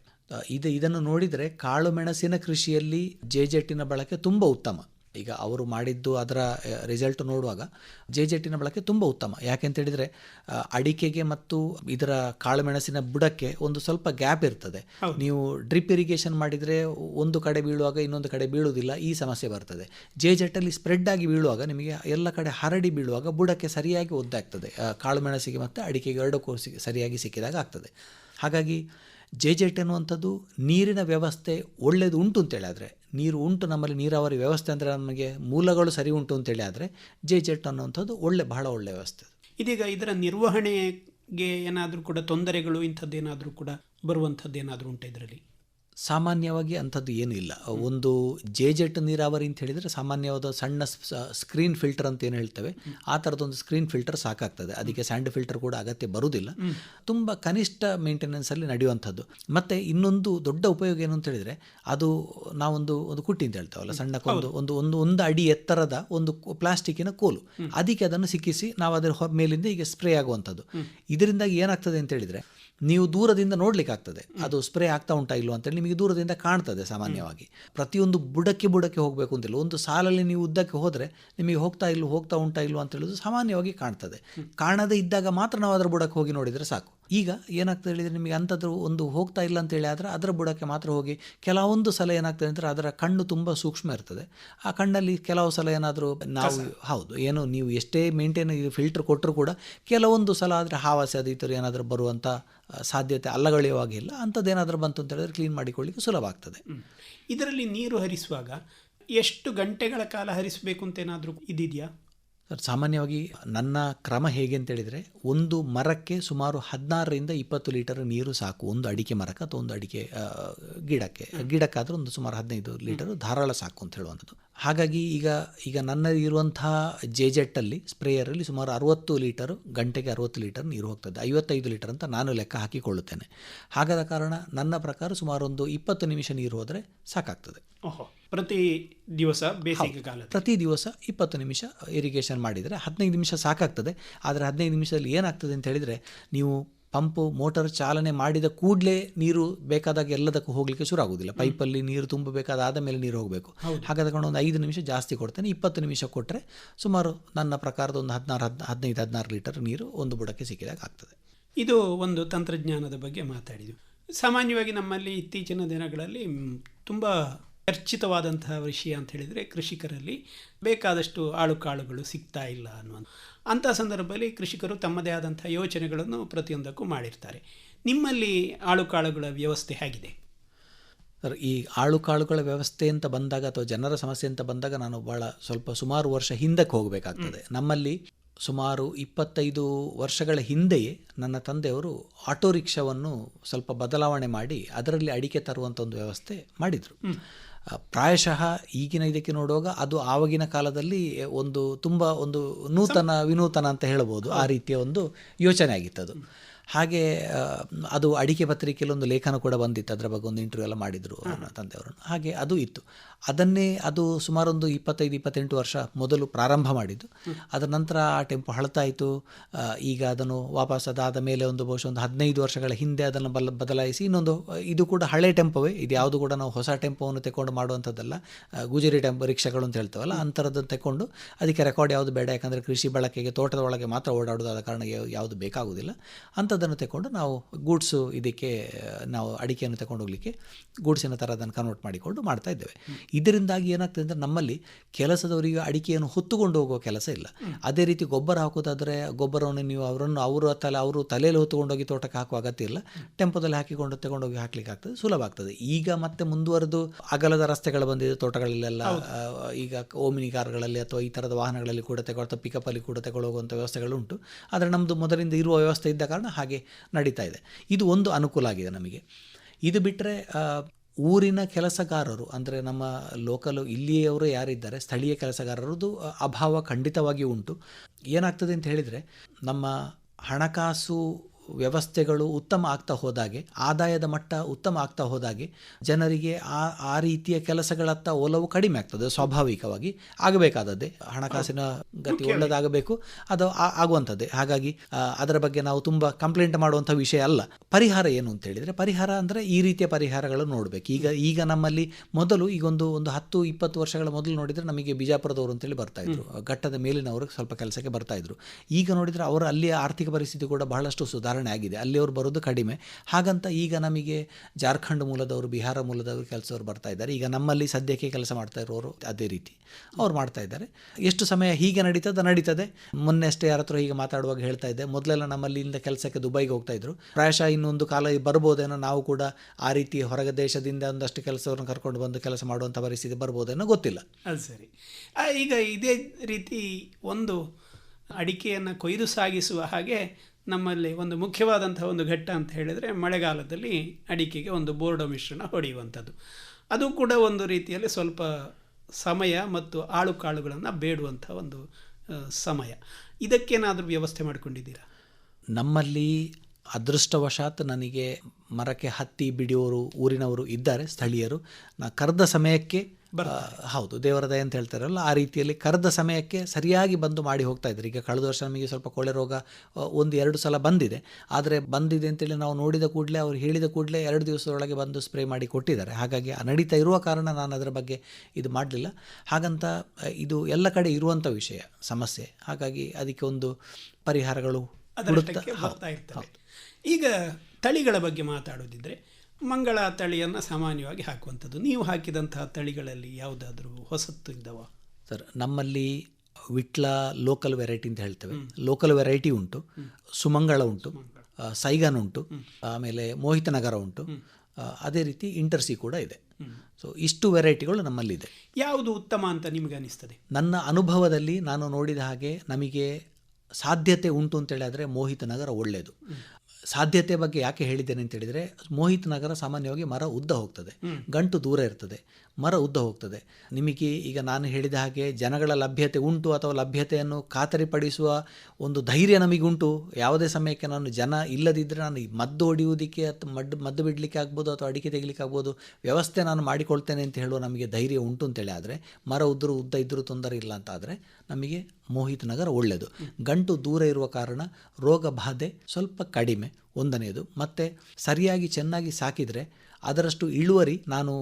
ಇದು, ಇದನ್ನು ನೋಡಿದರೆ ಕಾಳುಮೆಣಸಿನ ಕೃಷಿಯಲ್ಲಿ ಜೆ ಜೆಟ್ಟಿನ ಬಳಕೆ ತುಂಬ ಉತ್ತಮ. ಈಗ ಅವರು ಮಾಡಿದ್ದು ಅದರ ರಿಸಲ್ಟ್ ನೋಡುವಾಗ ಜೆ ಜೆಟ್ಟಿನ ಬಳಕೆ ತುಂಬ ಉತ್ತಮ. ಯಾಕೆಂತ ಹೇಳಿದರೆ ಆ, ಅಡಿಕೆಗೆ ಮತ್ತು ಇದರ ಕಾಳುಮೆಣಸಿನ ಬುಡಕ್ಕೆ ಒಂದು ಸ್ವಲ್ಪ ಗ್ಯಾಪ್ ಇರ್ತದೆ. ನೀವು ಡ್ರಿಪ್ ಇರಿಗೇಷನ್ ಮಾಡಿದರೆ ಒಂದು ಕಡೆ ಬೀಳುವಾಗ ಇನ್ನೊಂದು ಕಡೆ ಬೀಳುವುದಿಲ್ಲ ಈ ಸಮಸ್ಯೆ ಬರ್ತದೆ. ಜೆ ಜೆಟ್ಟಲ್ಲಿ ಸ್ಪ್ರೆಡ್ ಆಗಿ ಬೀಳುವಾಗ ನಿಮಗೆ ಎಲ್ಲ ಕಡೆ ಹರಡಿ ಬೀಳುವಾಗ ಬುಡಕ್ಕೆ ಸರಿಯಾಗಿ ಒದ್ದಾಗ್ತದೆ. ಕಾಳುಮೆಣಸಿಗೆ ಮತ್ತು ಅಡಿಕೆಗೆ ಎರಡಕ್ಕೂ ಸರಿಯಾಗಿ ಸಿಕ್ಕಿದಾಗ ಆಗ್ತದೆ. ಹಾಗಾಗಿ ಜೆ ಜೆಟ್ ಅನ್ನುವಂಥದ್ದು ನೀರಿನ ವ್ಯವಸ್ಥೆ ಒಳ್ಳೆಯದು ಉಂಟು ಅಂತೇಳಿ ಆದರೆ ನೀರು ಉಂಟು, ನಮ್ಮಲ್ಲಿ ನೀರಾವರಿ ವ್ಯವಸ್ಥೆ ಅಂದರೆ ನಮಗೆ ಮೂಲಗಳು ಸರಿ ಉಂಟು ಅಂತೇಳಿ ಆದರೆ ಜೆ ಜೆಟ್ ಅನ್ನುವಂಥದ್ದು ಒಳ್ಳೆ, ಬಹಳ ಒಳ್ಳೆ ವ್ಯವಸ್ಥೆ ಇದೀಗ ಇದರ ನಿರ್ವಹಣೆಗೆ ಏನಾದರೂ ಕೂಡ ತೊಂದರೆಗಳು ಇಂಥದ್ದೇನಾದರೂ ಕೂಡ ಬರುವಂಥದ್ದು ಏನಾದರೂ ಉಂಟು ಇದರಲ್ಲಿ? ಸಾಮಾನ್ಯವಾಗಿ ಅಂಥದ್ದು ಏನೂ ಇಲ್ಲ. ಒಂದು ಜೆ ಜೆಟ್ ನೀರಾವರಿ ಅಂತ ಹೇಳಿದರೆ ಸಾಮಾನ್ಯವಾದ ಸಣ್ಣ ಸ್ಕ್ರೀನ್ ಫಿಲ್ಟರ್ ಅಂತ ಏನು ಹೇಳ್ತೇವೆ ಆ ಥರದೊಂದು ಸ್ಕ್ರೀನ್ ಫಿಲ್ಟರ್ ಸಾಕಾಗ್ತದೆ. ಅದಕ್ಕೆ ಸ್ಯಾಂಡ್ ಫಿಲ್ಟರ್ ಕೂಡ ಅಗತ್ಯ ಬರುವುದಿಲ್ಲ ತುಂಬ ಕನಿಷ್ಠ ಮೇಂಟೆನೆನ್ಸಲ್ಲಿ ನಡೆಯುವಂಥದ್ದು. ಮತ್ತು ಇನ್ನೊಂದು ದೊಡ್ಡ ಉಪಯೋಗ ಏನು ಅಂತ ಹೇಳಿದರೆ ಅದು ನಾವೊಂದು ಒಂದು ಕುಟ್ಟಿ ಅಂತ ಹೇಳ್ತೇವಲ್ಲ ಸಣ್ಣ ಒಂದು ಒಂದು ಒಂದು ಒಂದು ಅಡಿ ಎತ್ತರದ ಒಂದು ಪ್ಲಾಸ್ಟಿಕ್ಕಿನ ಕೋಲು. ಅದಕ್ಕೆ ಅದನ್ನು ಸಿಕ್ಕಿಸಿ ನಾವು ಅದರ ಮೇಲಿಂದ ಈಗ ಸ್ಪ್ರೇ ಆಗುವಂಥದ್ದು. ಇದರಿಂದಾಗಿ ಏನಾಗ್ತದೆ ಅಂತ ಹೇಳಿದರೆ ನೀವು ದೂರದಿಂದ ನೋಡ್ಲಿಕ್ಕೆ ಆಗ್ತದೆ ಅದು ಸ್ಪ್ರೇ ಆಗ್ತಾ ಉಂಟಾ ಇಲ್ಲೋ ಅಂತೇಳಿ ನಿಮಗೆ ದೂರದಿಂದ ಕಾಣ್ತದೆ ಸಾಮಾನ್ಯವಾಗಿ. ಪ್ರತಿಯೊಂದು ಬುಡಕ್ಕೆ ಬುಡಕ್ಕೆ ಹೋಗಬೇಕು ಅಂತಿಲ್ಲ. ಒಂದು ಸಾಲಲ್ಲಿ ನೀವು ಉದ್ದಕ್ಕೆ ಹೋದರೆ ನಿಮಗೆ ಹೋಗ್ತಾ ಇಲ್ಲ ಹೋಗ್ತಾ ಉಂಟಾ ಇಲ್ಲೋ ಅಂತ ಹೇಳೋದು ಸಾಮಾನ್ಯವಾಗಿ ಕಾಣ್ತದೆ. ಕಾಣದೇ ಇದ್ದಾಗ ಮಾತ್ರ ನಾವು ಅದರ ಬುಡಕ್ಕೆ ಹೋಗಿ ನೋಡಿದರೆ ಸಾಕು. ಈಗ ಏನಾಗ್ತದೆ ಹೇಳಿದರೆ ನಿಮಗೆ ಅಂಥದ್ದು ಒಂದು ಹೋಗ್ತಾ ಇಲ್ಲ ಅಂತೇಳಿ ಆದರೆ ಅದರ ಬುಡಕ್ಕೆ ಮಾತ್ರ ಹೋಗಿ ಕೆಲವೊಂದು ಸಲ ಏನಾಗ್ತದೆ ಅಂದರೆ ಅದರ ಕಣ್ಣು ತುಂಬ ಸೂಕ್ಷ್ಮ ಇರ್ತದೆ. ಆ ಕಣ್ಣಲ್ಲಿ ಕೆಲವು ಸಲ ಏನಾದರೂ ನಾವು ಹೌದು ಏನು ನೀವು ಎಷ್ಟೇ ಮೇಂಟೈನ್ ಫಿಲ್ಟರ್ ಕೊಟ್ಟರು ಕೂಡ ಕೆಲವೊಂದು ಸಲ ಆದರೆ ಹಾವಾಸೆ ಅದು ಈ ಥರ ಏನಾದರೂ ಬರುವಂಥ ಸಾಧ್ಯತೆ ಅಲ್ಲಗಳೆಯುವಾಗಿಲ್ಲ ಅಂಥದ್ದೇನಾದರೂ ಬಂತು ಅಂತ ಹೇಳಿದ್ರೆ ಕ್ಲೀನ್ ಮಾಡಿಕೊಳ್ಳಿಕ್ಕೆ ಸುಲಭ ಆಗ್ತದೆ ಇದರಲ್ಲಿ ನೀರು ಹರಿಸುವಾಗ ಎಷ್ಟು ಗಂಟೆಗಳ ಕಾಲ ಹರಿಸಬೇಕು ಅಂತ ಏನಾದರೂ ಇದಿದೆಯಾ? ಸರ್, ಸಾಮಾನ್ಯವಾಗಿ ನನ್ನ ಕ್ರಮ ಹೇಗೆ ಅಂತ ಹೇಳಿದರೆ, ಒಂದು ಮರಕ್ಕೆ ಸುಮಾರು ಹದಿನಾರರಿಂದ ಇಪ್ಪತ್ತು ಲೀಟರ್ ನೀರು ಸಾಕು. ಒಂದು ಅಡಿಕೆ ಮರಕ್ಕೆ ಅಥವಾ ಒಂದು ಅಡಿಕೆ ಗಿಡಕ್ಕೆ. ಗಿಡಕ್ಕಾದರೂ ಒಂದು ಸುಮಾರು ಹದಿನೈದು ಲೀಟರ್ ಧಾರಾಳ ಸಾಕು ಅಂತ ಹೇಳುವಂಥದ್ದು. ಹಾಗಾಗಿ ಈಗ ಈಗ ನನ್ನ ಇರುವಂತಹ ಜೆ ಜೆಟ್ಟಲ್ಲಿ ಸ್ಪ್ರೇಯರಲ್ಲಿ ಸುಮಾರು ಅರುವತ್ತು ಲೀಟರ್, ಗಂಟೆಗೆ ಅರುವತ್ತು ಲೀಟರ್ ನೀರು ಹೋಗ್ತದೆ. ಐವತ್ತೈದು ಲೀಟರ್ ಅಂತ ನಾನು ಲೆಕ್ಕ ಹಾಕಿಕೊಳ್ಳುತ್ತೇನೆ. ಹಾಗಾದ ಕಾರಣ ನನ್ನ ಪ್ರಕಾರ ಸುಮಾರು ಒಂದು ಇಪ್ಪತ್ತು ನಿಮಿಷ ನೀರು ಹೋದರೆ ಸಾಕಾಗ್ತದೆ. ಓಹೋ. ಪ್ರತಿ ದಿವಸ ಬೇಸಿಗೆ ಕಾಲ ಪ್ರತಿ ದಿವಸ ಇಪ್ಪತ್ತು ನಿಮಿಷ ಇರಿಗೇಷನ್ ಮಾಡಿದರೆ ಹದಿನೈದು ನಿಮಿಷ ಸಾಕಾಗ್ತದೆ. ಆದರೆ ಹದಿನೈದು ನಿಮಿಷದಲ್ಲಿ ಏನಾಗ್ತದೆ ಅಂತ ಹೇಳಿದರೆ ನೀವು ಪಂಪು ಮೋಟರ್ ಚಾಲನೆ ಮಾಡಿದ ಕೂಡಲೇ ನೀರು ಬೇಕಾದಾಗ ಎಲ್ಲದಕ್ಕೂ ಹೋಗಲಿಕ್ಕೆ ಶುರು ಆಗೋದಿಲ್ಲ ಪೈಪಲ್ಲಿ ನೀರು ತುಂಬಬೇಕಾದ ಮೇಲೆ ನೀರು ಹೋಗಬೇಕು. ಹಾಗಾದ ತಗೊಂಡು ಒಂದು ಐದು ನಿಮಿಷ ಜಾಸ್ತಿ ಕೊಡ್ತೇನೆ. ಇಪ್ಪತ್ತು ನಿಮಿಷ ಕೊಟ್ಟರೆ ಸುಮಾರು ನನ್ನ ಪ್ರಕಾರದ ಒಂದು ಹದಿನಾರು ಹದ್ ಹದಿನೈದು ಹದಿನಾರು ಲೀಟರ್ ನೀರು ಒಂದು ಬುಡಕ್ಕೆ ಸಿಕ್ಕಿದಾಗ ಆಗ್ತದೆ. ಇದು ಒಂದು ತಂತ್ರಜ್ಞಾನದ ಬಗ್ಗೆ ಮಾತಾಡಿದ್ದು ಸಾಮಾನ್ಯವಾಗಿ ನಮ್ಮಲ್ಲಿ ಇತ್ತೀಚಿನ ದಿನಗಳಲ್ಲಿ ತುಂಬ ಚರ್ಚಿತವಾದಂತಹ ವಿಷಯ ಅಂತ ಹೇಳಿದರೆ ಕೃಷಿಕರಲ್ಲಿ ಬೇಕಾದಷ್ಟು ಆಳು ಕಾಳುಗಳು ಸಿಗ್ತಾ ಇಲ್ಲ ಅನ್ನುವಂಥ ಅಂಥ ಸಂದರ್ಭದಲ್ಲಿ ಕೃಷಿಕರು ತಮ್ಮದೇ ಆದಂಥ ಯೋಚನೆಗಳನ್ನು ಪ್ರತಿಯೊಂದಕ್ಕೂ ಮಾಡಿರ್ತಾರೆ. ನಿಮ್ಮಲ್ಲಿ ಆಳು ಕಾಳುಗಳ ವ್ಯವಸ್ಥೆ ಹೇಗಿದೆ? ಸರ್ ಈ ಆಳು ಕಾಳುಗಳ ವ್ಯವಸ್ಥೆ ಅಂತ ಬಂದಾಗ ಅಥವಾ ಜನರ ಸಮಸ್ಯೆ ಅಂತ ಬಂದಾಗ ನಾನು ಭಾಳ ಸ್ವಲ್ಪ ಸುಮಾರು ವರ್ಷ ಹಿಂದಕ್ಕೆ ಹೋಗಬೇಕಾಗ್ತದೆ. ನಮ್ಮಲ್ಲಿ ಸುಮಾರು ಇಪ್ಪತ್ತೈದು ವರ್ಷಗಳ ಹಿಂದೆಯೇ ನನ್ನ ತಂದೆಯವರು ಆಟೋ ರಿಕ್ಷಾವನ್ನು ಸ್ವಲ್ಪ ಬದಲಾವಣೆ ಮಾಡಿ ಅದರಲ್ಲಿ ಅಡಿಕೆ ತರುವಂಥ ಒಂದು ವ್ಯವಸ್ಥೆ ಮಾಡಿದರು. ಪ್ರಾಯಶಃ ಈಗಿನ ಇದಕ್ಕೆ ನೋಡುವಾಗ ಅದು ಆವಾಗಿನ ಕಾಲದಲ್ಲಿ ಒಂದು ತುಂಬ ಒಂದು ನೂತನ ವಿನೂತನ ಅಂತ ಹೇಳ್ಬೋದು ಆ ರೀತಿಯ ಒಂದು ಯೋಚನೆ ಆಗಿತ್ತು ಅದು ಹಾಗೆ ಅದು ಅಡಿಕೆ ಪತ್ರಿಕೆಯಲ್ಲಿ ಒಂದು ಲೇಖನ ಕೂಡ ಬಂದಿತ್ತು. ಅದರ ಬಗ್ಗೆ ಒಂದು ಇಂಟರ್ವ್ಯೂ ಎಲ್ಲ ಮಾಡಿದರು ತಂದೆ ತಂದೆಯವರನ್ನು. ಹಾಗೆ ಅದು ಇತ್ತು. ಅದನ್ನೇ ಅದು ಸುಮಾರೊಂದು ಇಪ್ಪತ್ತೈದು ಇಪ್ಪತ್ತೆಂಟು ವರ್ಷ ಮೊದಲು ಪ್ರಾರಂಭ ಮಾಡಿದ್ದು. ಅದರ ನಂತರ ಆ ಟೆಂಪು ಹಳತಾಯಿತು ಈಗ ಅದನ್ನು ವಾಪಸ್ ಅದಾದ ಮೇಲೆ ಒಂದು ಬಹುಶಃ ಒಂದು ಹದಿನೈದು ವರ್ಷಗಳ ಹಿಂದೆ ಅದನ್ನು ಬಲ ಬದಲಾಯಿಸಿ ಇನ್ನೊಂದು ಇದು ಕೂಡ ಹಳೆ ಟೆಂಪೋವೇ. ಇದು ಯಾವುದು ಕೂಡ ನಾವು ಹೊಸ ಟೆಂಪೋವನ್ನು ತೆಕೊಂಡು ಮಾಡುವಂಥದ್ದಲ್ಲ. ಗುಜರಿ ಟೆಂಪೋ ರಿಕ್ಷಾಗಳು ಅಂತ ಹೇಳ್ತೇವಲ್ಲ ಅಂಥರದ್ದನ್ನು ತೆಕೊಂಡು ಅದಕ್ಕೆ ರೆಕಾರ್ಡ್ ಯಾವುದು ಬೇಡ. ಯಾಕಂದರೆ ಕೃಷಿ ಬಳಕೆಗೆ ತೋಟದ ಒಳಗೆ ಮಾತ್ರ ಓಡಾಡೋದು ಆದ ಕಾರಣ ಯಾವುದು ಬೇಕಾಗುವುದಿಲ್ಲ. ಅಂಥದ್ದನ್ನು ತಗೊಂಡು ನಾವು ಗೂಡ್ಸು ಇದಕ್ಕೆ, ನಾವು ಅಡಿಕೆಯನ್ನು ತಗೊಂಡು ಹೋಗಲಿಕ್ಕೆ ಗೂಡ್ಸಿನ ಥರ ಅದನ್ನು ಕನ್ವರ್ಟ್ ಮಾಡಿಕೊಂಡು ಮಾಡ್ತಾ ಇದ್ದೇವೆ. ಇದರಿಂದಾಗಿ ಏನಾಗ್ತದೆ ಅಂದರೆ ನಮ್ಮಲ್ಲಿ ಕೆಲಸದವರಿಗೆ ಅಡಿಕೆಯನ್ನು ಹೊತ್ತುಕೊಂಡು ಹೋಗುವ ಕೆಲಸ ಇಲ್ಲ. ಅದೇ ರೀತಿ ಗೊಬ್ಬರ ಹಾಕೋದಾದರೆ ಗೊಬ್ಬರವನ್ನು ನೀವು ಅವರನ್ನು, ಅವರು ತಲೆ, ಅವರು ತಲೆಯಲ್ಲಿ ಹೊತ್ತುಕೊಂಡೋಗಿ ತೋಟಕ್ಕೆ ಹಾಕುವ ಅಗತ್ಯ ಇಲ್ಲ. ಟೆಂಪೋದಲ್ಲಿ ಹಾಕಿಕೊಂಡು ತಗೊಂಡೋಗಿ ಹಾಕ್ಲಿಕ್ಕೆ ಆಗ್ತದೆ, ಸುಲಭ ಆಗ್ತದೆ. ಈಗ ಮತ್ತೆ ಮುಂದುವರೆದು ಅಗಲದ ರಸ್ತೆಗಳು ಬಂದಿದೆ ತೋಟಗಳಲ್ಲೆಲ್ಲ ಈಗ ಓಮಿನಿ ಕಾರ್ಗಳಲ್ಲಿ ಅಥವಾ ಈ ಥರದ ವಾಹನಗಳಲ್ಲಿ ಕೂಡ ತಗೊಳ್ತಾ ಪಿಕಪ್ ಅಲ್ಲಿ ಕೂಡ ತಗೊಳ್ಳುವಂಥ ಹೋಗುವಂಥ ವ್ಯವಸ್ಥೆಗಳು ಉಂಟು. ಆದರೆ ನಮ್ಮದು ಮೊದಲಿಂದ ಇರುವ ವ್ಯವಸ್ಥೆ ಇದ್ದ ಕಾರಣ ಹಾಗೆ ನಡೀತಾ ಇದೆ. ಇದು ಒಂದು ಅನುಕೂಲ ಆಗಿದೆ ನಮಗೆ. ಇದು ಬಿಟ್ಟರೆ ಊರಿನ ಕೆಲಸಗಾರರು, ಅಂದರೆ ನಮ್ಮ ಲೋಕಲ್ ಇಲ್ಲಿಯವರು ಯಾರಿದ್ದಾರೆ, ಸ್ಥಳೀಯ ಕೆಲಸಗಾರರದು ಅಭಾವ ಖಂಡಿತವಾಗಿ ಉಂಟು. ಏನಾಗ್ತದೆ ಅಂತ ಹೇಳಿದರೆ, ನಮ್ಮ ಹಣಕಾಸು ವ್ಯವಸ್ಥೆಗಳು ಉತ್ತಮ ಆಗ್ತಾ ಹೋದಾಗೆ ಆದಾಯದ ಮಟ್ಟ ಉತ್ತಮ ಆಗ್ತಾ ಹೋದಾಗೆ ಜನರಿಗೆ ಆ ಆ ರೀತಿಯ ಕೆಲಸಗಳತ್ತ ಒಲವು ಕಡಿಮೆ ಆಗ್ತದೆ ಸ್ವಾಭಾವಿಕವಾಗಿ ಆಗಬೇಕಾದದ್ದೇ. ಹಣಕಾಸಿನ ಗತಿ ಒಳ್ಳೆದಾಗಬೇಕು ಅದು ಆಗುವಂಥದ್ದೇ. ಹಾಗಾಗಿ ಅದರ ಬಗ್ಗೆ ನಾವು ತುಂಬ ಕಂಪ್ಲೇಂಟ್ ಮಾಡುವಂಥ ವಿಷಯ ಅಲ್ಲ. ಪರಿಹಾರ ಏನು ಅಂತ ಹೇಳಿದರೆ ಪರಿಹಾರ ಅಂದರೆ ಈ ರೀತಿಯ ಪರಿಹಾರಗಳು ನೋಡಬೇಕು. ಈಗ ಈಗ ನಮ್ಮಲ್ಲಿ ಮೊದಲು ಈಗೊಂದು ಒಂದು ಹತ್ತು ಇಪ್ಪತ್ತು ವರ್ಷಗಳ ಮೊದಲು ನೋಡಿದರೆ ನಮಗೆ ಬಿಜಾಪುರದವರು ಅಂತೇಳಿ ಬರ್ತಾ ಇದ್ರು. ಘಟ್ಟದ ಮೇಲಿನವರು ಸ್ವಲ್ಪ ಕೆಲಸಕ್ಕೆ ಬರ್ತಾ ಇದ್ರು. ಈಗ ನೋಡಿದರೆ ಅವರ ಅಲ್ಲಿಯ ಆರ್ಥಿಕ ಪರಿಸ್ಥಿತಿ ಕೂಡ ಬಹಳಷ್ಟು ಸುಧಾರಣೆ ಆಗಿದೆ. ಅಲ್ಲಿಯವರು ಬರೋದು ಕಡಿಮೆ. ಹಾಗಂತ ಈಗ ನಮಗೆ ಜಾರ್ಖಂಡ್ ಮೂಲದವರು, ಬಿಹಾರ ಮೂಲದವರು ಕೆಲಸವ್ರು ಬರ್ತಾ ಇದ್ದಾರೆ. ಈಗ ನಮ್ಮಲ್ಲಿ ಸದ್ಯಕ್ಕೆ ಕೆಲಸ ಮಾಡ್ತಾ ಇರೋರು ಅದೇ ರೀತಿ ಅವ್ರು ಮಾಡ್ತಾ ಇದ್ದಾರೆ. ಎಷ್ಟು ಸಮಯ ಹೀಗೆ ನಡೀತದೆ ನಡೀತದೆ. ಮೊನ್ನೆ ಅಷ್ಟೇ ಯಾರ ಹತ್ರ ಹೀಗೆ ಮಾತಾಡುವಾಗ ಹೇಳ್ತಾ ಇದ್ದೆ. ಮೊದಲೆಲ್ಲ ನಮ್ಮಲ್ಲಿಂದ ಕೆಲಸಕ್ಕೆ ದುಬೈಗೆ ಹೋಗ್ತಾ ಇದ್ರು. ಪ್ರಾಯಶಃ ಇನ್ನೊಂದು ಕಾಲ ಬರ್ಬೋದೇನೋ ನಾವು ಕೂಡ ಆ ರೀತಿ ಹೊರಗ ದೇಶದಿಂದ ಒಂದಷ್ಟು ಕೆಲಸವನ್ನು ಕರ್ಕೊಂಡು ಬಂದು ಕೆಲಸ ಮಾಡುವಂಥ ಪರಿಸ್ಥಿತಿ ಬರ್ಬೋದೇನೋ ಗೊತ್ತಿಲ್ಲ. ಅದು ಸರಿ. ಈಗ ಇದೇ ರೀತಿ ಒಂದು ಅಡಿಕೆಯನ್ನು ಕೊಯ್ದು ಸಾಗಿಸುವ ಹಾಗೆ ನಮ್ಮಲ್ಲಿ ಒಂದು ಮುಖ್ಯವಾದಂಥ ಒಂದು ಘಟ್ಟ ಅಂತ ಹೇಳಿದರೆ ಮಳೆಗಾಲದಲ್ಲಿ ಅಡಿಕೆಗೆ ಒಂದು ಬೋರ್ಡೋ ಮಿಶ್ರಣ ಹೊಡೆಯುವಂಥದ್ದು. ಅದು ಕೂಡ ಒಂದು ರೀತಿಯಲ್ಲಿ ಸ್ವಲ್ಪ ಸಮಯ ಮತ್ತು ಆಳು ಕಾಳುಗಳನ್ನು ಬೇಡುವಂಥ ಒಂದು ಸಮಯ. ಇದಕ್ಕೇನಾದರೂ ವ್ಯವಸ್ಥೆ ಮಾಡಿಕೊಂಡಿದ್ದೀರಾ? ನಮ್ಮಲ್ಲಿ ಅದೃಷ್ಟವಶಾತ್ ನನಗೆ ಮರಕ್ಕೆ ಹತ್ತಿ ಬಿಡಿಯೋರು, ಊರಿನವರು ಇದ್ದಾರೆ, ಸ್ಥಳೀಯರು. ನಾ ಕರೆದ ಸಮಯಕ್ಕೆ ಹೌದು ದೇವರ ದಯ ಅಂತ ಹೇಳ್ತಾರಲ್ಲ ಆ ರೀತಿಯಲ್ಲಿ ಕರೆದ ಸಮಯಕ್ಕೆ ಸರಿಯಾಗಿ ಬಂದು ಮಾಡಿ ಹೋಗ್ತಾ ಇದ್ದಾರೆ ಈಗ ಕಳೆದ ವರ್ಷ ನಮಗೆ ಸ್ವಲ್ಪ ಕೊಳೆ ರೋಗ ಒಂದು ಎರಡು ಸಲ ಬಂದಿದೆ. ಆದರೆ ಬಂದಿದೆ ಅಂತೇಳಿ ನಾವು ನೋಡಿದ ಕೂಡಲೇ ಅವ್ರು ಹೇಳಿದ ಕೂಡಲೇ ಎರಡು ದಿವಸದೊಳಗೆ ಬಂದು ಸ್ಪ್ರೇ ಮಾಡಿ ಕೊಟ್ಟಿದ್ದಾರೆ. ಹಾಗಾಗಿ ಆ ನಡೀತಾ ಇರುವ ಕಾರಣ ನಾನು ಅದರ ಬಗ್ಗೆ ಇದು ಮಾಡಲಿಲ್ಲ. ಹಾಗಂತ ಇದು ಎಲ್ಲ ಕಡೆ ಇರುವಂಥ ವಿಷಯ ಸಮಸ್ಯೆ. ಹಾಗಾಗಿ ಅದಕ್ಕೆ ಒಂದು ಪರಿಹಾರಗಳು ಈಗ ತಳಿಗಳ ಬಗ್ಗೆ ಮಾತಾಡೋದಿದ್ರೆ ಮಂಗಳ ತಳಿಯನ್ನು ಸಾಮಾನ್ಯವಾಗಿ ಹಾಕುವಂಥದ್ದು. ನೀವು ಹಾಕಿದಂತಹ ತಳಿಗಳಲ್ಲಿ ಯಾವುದಾದ್ರೂ ಹೊಸತ್ತು ಇದ್ದವ? ಸರ್ ನಮ್ಮಲ್ಲಿ ವಿಟ್ಲ ಲೋಕಲ್ ವೆರೈಟಿ ಅಂತ ಹೇಳ್ತೇವೆ. ಲೋಕಲ್ ವೆರೈಟಿ ಉಂಟು. ಸುಮಂಗಳ ಉಂಟು. ಸೈಗನ್ ಉಂಟು. ಆಮೇಲೆ ಮೋಹಿತ ನಗರ ಉಂಟು. ಅದೇ ರೀತಿ ಇಂಟರ್ಸಿ ಕೂಡ ಇದೆ. ಸೊ ಇಷ್ಟು ವೆರೈಟಿಗಳು ನಮ್ಮಲ್ಲಿದೆ. ಯಾವುದು ಉತ್ತಮ ಅಂತ ನಿಮಗೆ ಅನಿಸ್ತದೆ? ನನ್ನ ಅನುಭವದಲ್ಲಿ ನಾನು ನೋಡಿದ ಹಾಗೆ ನಮಗೆ ಸಾಧ್ಯತೆ ಉಂಟು ಅಂತೇಳಿ ಆದರೆ ಮೋಹಿತ ನಗರ ಒಳ್ಳೆಯದು ಸಾಧ್ಯತೆ ಬಗ್ಗೆ ಯಾಕೆ ಹೇಳಿದ್ದೇನೆ ಅಂತ ಹೇಳಿದರೆ ಮೋಹಿತ್ ನಗರ ಸಾಮಾನ್ಯವಾಗಿ ಮರ ಉದ್ದ ಹೋಗ್ತದೆ. ಗಂಟು ದೂರ ಇರ್ತದೆ. ಮರ ಉದ್ದ ಹೋಗ್ತದೆ. ನಿಮಗೆ ಈಗ ನಾನು ಹೇಳಿದ ಹಾಗೆ ಜನಗಳ ಲಭ್ಯತೆ ಉಂಟು ಅಥವಾ ಲಭ್ಯತೆಯನ್ನು ಖಾತರಿಪಡಿಸುವ ಒಂದು ಧೈರ್ಯ ನಮಗುಂಟು? ಯಾವುದೇ ಸಮಯಕ್ಕೆ ನಾನು ಜನ ಇಲ್ಲದಿದ್ದರೆ ನಾನು ಮದ್ದು ಹೊಡೆಯುವುದಕ್ಕೆ ಅಥವಾ ಮದ್ದು ಮದ್ದು ಬಿಡಲಿಕ್ಕೆ ಆಗ್ಬೋದು ಅಥವಾ ಅಡಿಕೆ ತೆಗಿಲಿಕ್ಕೆ ಆಗ್ಬೋದು, ವ್ಯವಸ್ಥೆ ನಾನು ಮಾಡಿಕೊಳ್ತೇನೆ ಅಂತ ಹೇಳುವ ನಮಗೆ ಧೈರ್ಯ ಉಂಟು ಅಂತೇಳಿ ಆದರೆ, ಮರ ಉದ್ದರು ಉದ್ದ ಇದ್ದರೂ ತೊಂದರೆ ಇಲ್ಲ ಅಂತ ಆದರೆ ನಮಗೆ ಮೋಹಿತ್ ನಗರ ಒಳ್ಳೆಯದು ಗಂಟು ದೂರ ಇರುವ ಕಾರಣ ರೋಗ ಬಾಧೆ ಸ್ವಲ್ಪ ಕಡಿಮೆ. ಒಂದನೆಯದು. ಮತ್ತು ಸರಿಯಾಗಿ ಚೆನ್ನಾಗಿ ಸಾಕಿದರೆ ಅದರಷ್ಟು ಇಳುವರಿ ನಾನು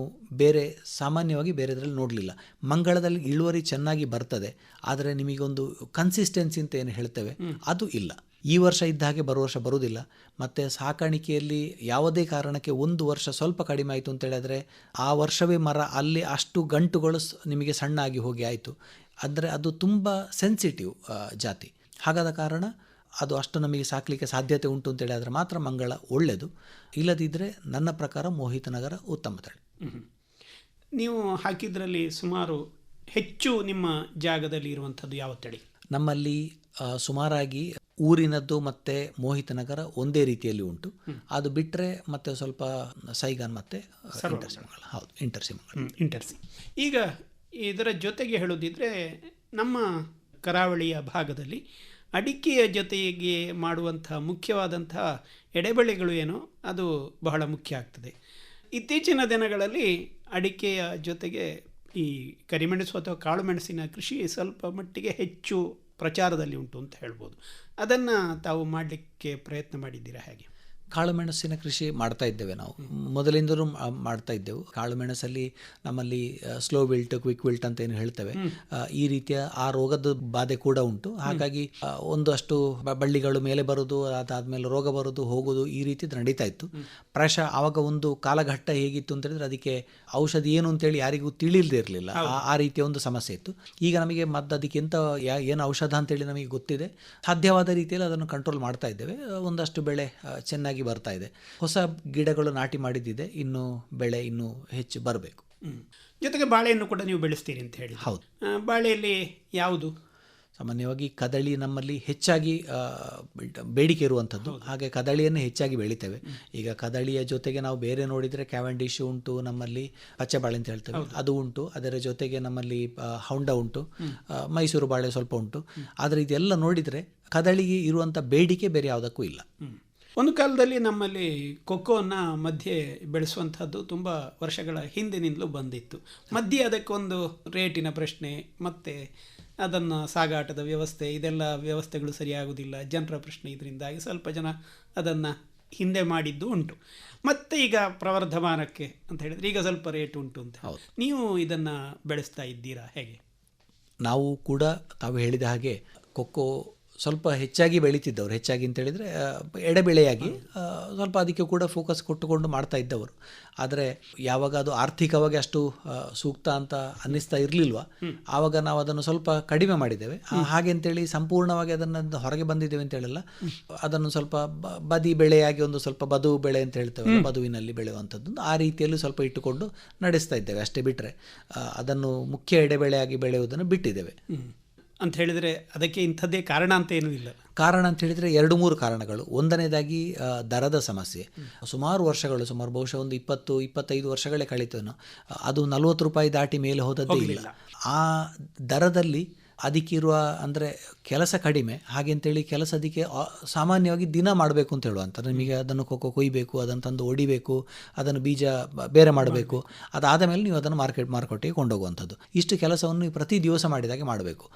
ಬೇರೆ ಸಾಮಾನ್ಯವಾಗಿ ಬೇರೆದರಲ್ಲಿ ನೋಡಲಿಲ್ಲ. ಮಂಗಳದಲ್ಲಿ ಇಳುವರಿ ಚೆನ್ನಾಗಿ ಬರ್ತದೆ ಆದರೆ ನಿಮಗೊಂದು ಕನ್ಸಿಸ್ಟೆನ್ಸಿ ಅಂತ ಏನು ಹೇಳ್ತೇವೆ ಅದು ಇಲ್ಲ. ಈ ವರ್ಷ ಇದ್ದ ಹಾಗೆ ಬರುವ ವರ್ಷ ಬರುವುದಿಲ್ಲ. ಮತ್ತು ಸಾಕಾಣಿಕೆಯಲ್ಲಿ ಯಾವುದೇ ಕಾರಣಕ್ಕೆ ಒಂದು ವರ್ಷ ಸ್ವಲ್ಪ ಕಡಿಮೆ ಆಯಿತು ಅಂತ ಹೇಳಿದ್ರೆ ಆ ವರ್ಷವೇ ಮರ ಅಲ್ಲಿ ಅಷ್ಟು ಗಂಟುಗಳು ನಿಮಗೆ ಸಣ್ಣ ಆಗಿ ಹೋಗಿ ಆಯಿತು. ಅಂದರೆ ಅದು ತುಂಬ ಸೆನ್ಸಿಟಿವ್ ಜಾತಿ. ಹಾಗಾದ ಕಾರಣ ಅದು ಅಷ್ಟು ನಮಗೆ ಸಾಕಲಿಕ್ಕೆ ಸಾಧ್ಯತೆ ಉಂಟು ಅಂತೇಳಿ ಆದರೆ ಮಾತ್ರ ಮಂಗಳ ಒಳ್ಳೆಯದು. ಇಲ್ಲದಿದ್ದರೆ ನನ್ನ ಪ್ರಕಾರ ಮೋಹಿತ ನಗರ ಉತ್ತಮ ತಳಿ. ನೀವು ಹಾಕಿದ್ರಲ್ಲಿ ಸುಮಾರು ಹೆಚ್ಚು ನಿಮ್ಮ ಜಾಗದಲ್ಲಿ ಇರುವಂಥದ್ದು ಯಾವ ತಳಿ? ನಮ್ಮಲ್ಲಿ ಸುಮಾರಾಗಿ ಊರಿನದ್ದು ಮತ್ತು ಮೋಹಿತನಗರ ಒಂದೇ ರೀತಿಯಲ್ಲಿ ಉಂಟು. ಅದು ಬಿಟ್ಟರೆ ಮತ್ತೆ ಸ್ವಲ್ಪ ಸೈಗಾನ್ ಮತ್ತು ಇಂಟರ್ಸಿಮಂಗಳ ಹೌದು ಇಂಟರ್ಸಿಮಂಗಳ ಇಂಟರ್ಸಿ. ಈಗ ಇದರ ಜೊತೆಗೆ ಹೇಳೋದಿದ್ರೆ ನಮ್ಮ ಕರಾವಳಿಯ ಭಾಗದಲ್ಲಿ ಅಡಿಕೆಯ ಜೊತೆಗೆ ಮಾಡುವಂಥ ಮುಖ್ಯವಾದಂತಹ ಎಡೆಬೆಳೆಗಳು ಏನೋ, ಅದು ಬಹಳ ಮುಖ್ಯ ಆಗ್ತದೆ. ಇತ್ತೀಚಿನ ದಿನಗಳಲ್ಲಿ ಅಡಿಕೆಯ ಜೊತೆಗೆ ಈ ಕರಿಮೆಣಸು ಅಥವಾ ಕಾಳುಮೆಣಸಿನ ಕೃಷಿ ಸ್ವಲ್ಪ ಮಟ್ಟಿಗೆ ಹೆಚ್ಚು ಪ್ರಚಾರದಲ್ಲಿ ಉಂಟು ಅಂತ ಹೇಳ್ಬೋದು. ಅದನ್ನು ತಾವು ಮಾಡಲಿಕ್ಕೆ ಪ್ರಯತ್ನ ಮಾಡಿದ್ದೀರಾ ಹೇಗೆ? ಕಾಳುಮೆಣಸಿನ ಕೃಷಿ ಮಾಡ್ತಾ ಇದ್ದೇವೆ ನಾವು. ಮೊದಲಿಂದಲೂ ಮಾಡ್ತಾ ಇದ್ದೆವು. ಕಾಳುಮೆಣಸಲ್ಲಿ ನಮ್ಮಲ್ಲಿ ಸ್ಲೋ ವಿಲ್ಟ್ ಕ್ವಿಕ್ ವಿಲ್ಟ್ ಅಂತ ಏನು ಹೇಳ್ತೇವೆ. ಈ ರೀತಿಯ ಆ ರೋಗದ ಬಾಧೆ ಕೂಡ ಉಂಟು. ಹಾಗಾಗಿ ಒಂದಷ್ಟು ಬಳ್ಳಿಗಳು ಮೇಲೆ ಬರೋದು ಅದಾದ್ಮೇಲೆ ರೋಗ ಬರೋದು ಹೋಗೋದು ಈ ರೀತಿ ನಡೀತಾ ಇತ್ತು. ಪ್ರಾಯಶಃ ಆವಾಗ ಒಂದು ಕಾಲಘಟ್ಟ ಹೇಗಿತ್ತು ಅಂತ ಹೇಳಿದ್ರೆ ಅದಕ್ಕೆ ಔಷಧಿ ಏನು ಅಂತೇಳಿ ಯಾರಿಗೂ ತಿಳಿಲ್ದೇ ಇರಲಿಲ್ಲ. ಆ ರೀತಿಯ ಒಂದು ಸಮಸ್ಯೆ ಇತ್ತು. ಈಗ ನಮಗೆ ಮದ್ದು ಅದಕ್ಕೆ ಎಂತ ಯಾ ಏನು ಔಷಧ ಅಂತೇಳಿ ನಮಗೆ ಗೊತ್ತಿದೆ. ಸಾಧ್ಯವಾದ ರೀತಿಯಲ್ಲಿ ಅದನ್ನು ಕಂಟ್ರೋಲ್ ಮಾಡ್ತಾ ಇದ್ದೇವೆ. ಒಂದಷ್ಟು ಬೆಳೆ ಆ, ಬರ್ತಾ ಇದೆ. ಹೊಸ ಗಿಡಗಳು ನಾಟಿ ಮಾಡಿದ್ದಿದೆ. ಇನ್ನು ಬೆಳೆ ಇನ್ನೂ ಹೆಚ್ಚು ಬರಬೇಕು. ಹ್ಮ್. ಜೊತೆಗೆ ಬಾಳೆಯನ್ನು ಕೂಡ ನೀವು ಬೆಳೆಸ್ತೀರಿ ಅಂತ ಹೇಳಿ ಹೌದು. ಬಾಳೆಯಲ್ಲಿ ಯಾವುದು? ಸಾಮಾನ್ಯವಾಗಿ ಕದಳಿ ನಮ್ಮಲ್ಲಿ ಹೆಚ್ಚಾಗಿ ಬೇಡಿಕೆ ಇರುವಂಥದ್ದು. ಹಾಗೆ ಕದಳಿಯನ್ನು ಹೆಚ್ಚಾಗಿ ಬೆಳಿತೇವೆ. ಈಗ ಕದಳಿಯ ಜೊತೆಗೆ ನಾವು ಬೇರೆ ನೋಡಿದರೆ ಕ್ಯಾವೆಂಡಿಶ್ ಉಂಟು ನಮ್ಮಲ್ಲಿ ಪಚ್ಚೆ ಬಾಳೆ ಅಂತ ಹೇಳ್ತೇವೆ. ಅದು ಉಂಟು. ಅದರ ಜೊತೆಗೆ ನಮ್ಮಲ್ಲಿ ಹೌಂಡ ಉಂಟು. ಮೈಸೂರು ಬಾಳೆ ಸ್ವಲ್ಪ ಉಂಟು. ಆದರೆ ಇದೆಲ್ಲ ನೋಡಿದರೆ ಕದಳಿಗೆ ಇರುವಂಥ ಬೇಡಿಕೆ ಬೇರೆ ಯಾವುದಕ್ಕೂ ಇಲ್ಲ. ಒಂದು ಕಾಲದಲ್ಲಿ ನಮ್ಮಲ್ಲಿ ಖೋಖೋನ ಮಧ್ಯೆ ಬೆಳೆಸುವಂಥದ್ದು ತುಂಬ ವರ್ಷಗಳ ಹಿಂದಿನಿಂದಲೂ ಬಂದಿತ್ತು. ಮಧ್ಯೆ ಅದಕ್ಕೊಂದು ರೇಟಿನ ಪ್ರಶ್ನೆ ಮತ್ತು ಅದನ್ನು ಸಾಗಾಟದ ವ್ಯವಸ್ಥೆ ಇದೆಲ್ಲ ವ್ಯವಸ್ಥೆಗಳು ಸರಿಯಾಗುವುದಿಲ್ಲ ಜನರ ಪ್ರಶ್ನೆ ಇದರಿಂದಾಗಿ ಸ್ವಲ್ಪ ಜನ ಅದನ್ನು ಹಿಂದೆ ಮಾಡಿದ್ದು ಉಂಟು. ಮತ್ತೆ ಈಗ ಪ್ರವರ್ಧಮಾನಕ್ಕೆ ಅಂತ ಹೇಳಿದ್ರೆ ಈಗ ಸ್ವಲ್ಪ ರೇಟ್ ಉಂಟು ಅಂತ. ಹೌದು. ನೀವು ಇದನ್ನು ಬೆಳೆಸ್ತಾ ಇದ್ದೀರಾ ಹೇಗೆ? ನಾವು ಕೂಡ ತಾವು ಹೇಳಿದ ಹಾಗೆ ಕೊಕ್ಕೋ ಸ್ವಲ್ಪ ಹೆಚ್ಚಾಗಿ ಬೆಳೀತಿದ್ದವರು. ಹೆಚ್ಚಾಗಿ ಅಂತ ಹೇಳಿದರೆ ಎಡೆಬೆಳೆಯಾಗಿ ಸ್ವಲ್ಪ ಅದಕ್ಕೆ ಕೂಡ ಫೋಕಸ್ ಕೊಟ್ಟುಕೊಂಡು ಮಾಡ್ತಾ ಇದ್ದವರು. ಆದರೆ ಯಾವಾಗ ಅದು ಆರ್ಥಿಕವಾಗಿ ಅಷ್ಟು ಸೂಕ್ತ ಅಂತ ಅನ್ನಿಸ್ತಾ ಇರಲಿಲ್ವ ಆವಾಗ ನಾವು ಅದನ್ನು ಸ್ವಲ್ಪ ಕಡಿಮೆ ಮಾಡಿದ್ದೇವೆ. ಹಾಗೆ ಅಂತೇಳಿ ಸಂಪೂರ್ಣವಾಗಿ ಅದನ್ನು ಹೊರಗೆ ಬಂದಿದ್ದೇವೆ ಅಂತ ಹೇಳಲ್ಲ. ಅದನ್ನು ಸ್ವಲ್ಪ ಬದಿ ಬೆಳೆಯಾಗಿ ಒಂದು ಸ್ವಲ್ಪ ಬದು ಬೆಳೆ ಅಂತ ಹೇಳ್ತೇವೆ ಬದುವಿನಲ್ಲಿ ಬೆಳೆಯುವಂಥದ್ದು ಆ ರೀತಿಯಲ್ಲಿ ಸ್ವಲ್ಪ ಇಟ್ಟುಕೊಂಡು ನಡೆಸ್ತಾ ಇದ್ದೇವೆ. ಅಷ್ಟೇ ಬಿಟ್ಟರೆ ಅದನ್ನು ಮುಖ್ಯ ಎಡೆಬೆಳೆಯಾಗಿ ಬೆಳೆಯುವುದನ್ನು ಬಿಟ್ಟಿದ್ದೇವೆ. ಅಂತ ಹೇಳಿದರೆ ಅದಕ್ಕೆ ಇಂಥದ್ದೇ ಕಾರಣ ಅಂತ ಏನೂ ಇಲ್ಲ. ಕಾರಣ ಅಂತ ಹೇಳಿದರೆ ಎರಡು ಮೂರು ಕಾರಣಗಳು. ಒಂದನೇದಾಗಿ ದರದ ಸಮಸ್ಯೆ. ಸುಮಾರು ವರ್ಷಗಳು ಸುಮಾರು ಬಹುಶಃ ಒಂದು ಇಪ್ಪತ್ತು ಇಪ್ಪತ್ತೈದು ವರ್ಷಗಳೇ ಕಳೀತು ಅದು ನಲವತ್ತು ರೂಪಾಯಿ ದಾಟಿ ಮೇಲೆ ಹೋದದ್ದೇ ಇಲ್ಲ. ಆ ದರದಲ್ಲಿ ಅದಕ್ಕಿರುವ ಅಂದರೆ ಕೆಲಸ ಕಡಿಮೆ, ಹಾಗೆ ಅಂತೇಳಿ ಕೆಲಸ ಅದಕ್ಕೆ ಸಾಮಾನ್ಯವಾಗಿ ದಿನ ಮಾಡಬೇಕು ಅಂತ ಹೇಳುವಂಥ ನಿಮಗೆ ಅದನ್ನು ಕೊಕ್ಕೋ ಕೊಯ್ಬೇಕು, ಅದನ್ನು ತಂದು ಹೊಡಿಬೇಕು ಅದನ್ನು ಬೀಜ ಬೇರೆ ಮಾಡಬೇಕು, ಅದಾದ ಮೇಲೆ ನೀವು ಅದನ್ನು ಮಾರ್ಕೆಟ್, ಮಾರುಕಟ್ಟೆಗೆ ಕೊಂಡೋಗುವಂಥದ್ದು. ಇಷ್ಟು ಕೆಲಸವನ್ನು ಪ್ರತಿ ದಿವಸ ಮಾಡಿದಾಗೆ ಮಾಡಬೇಕು.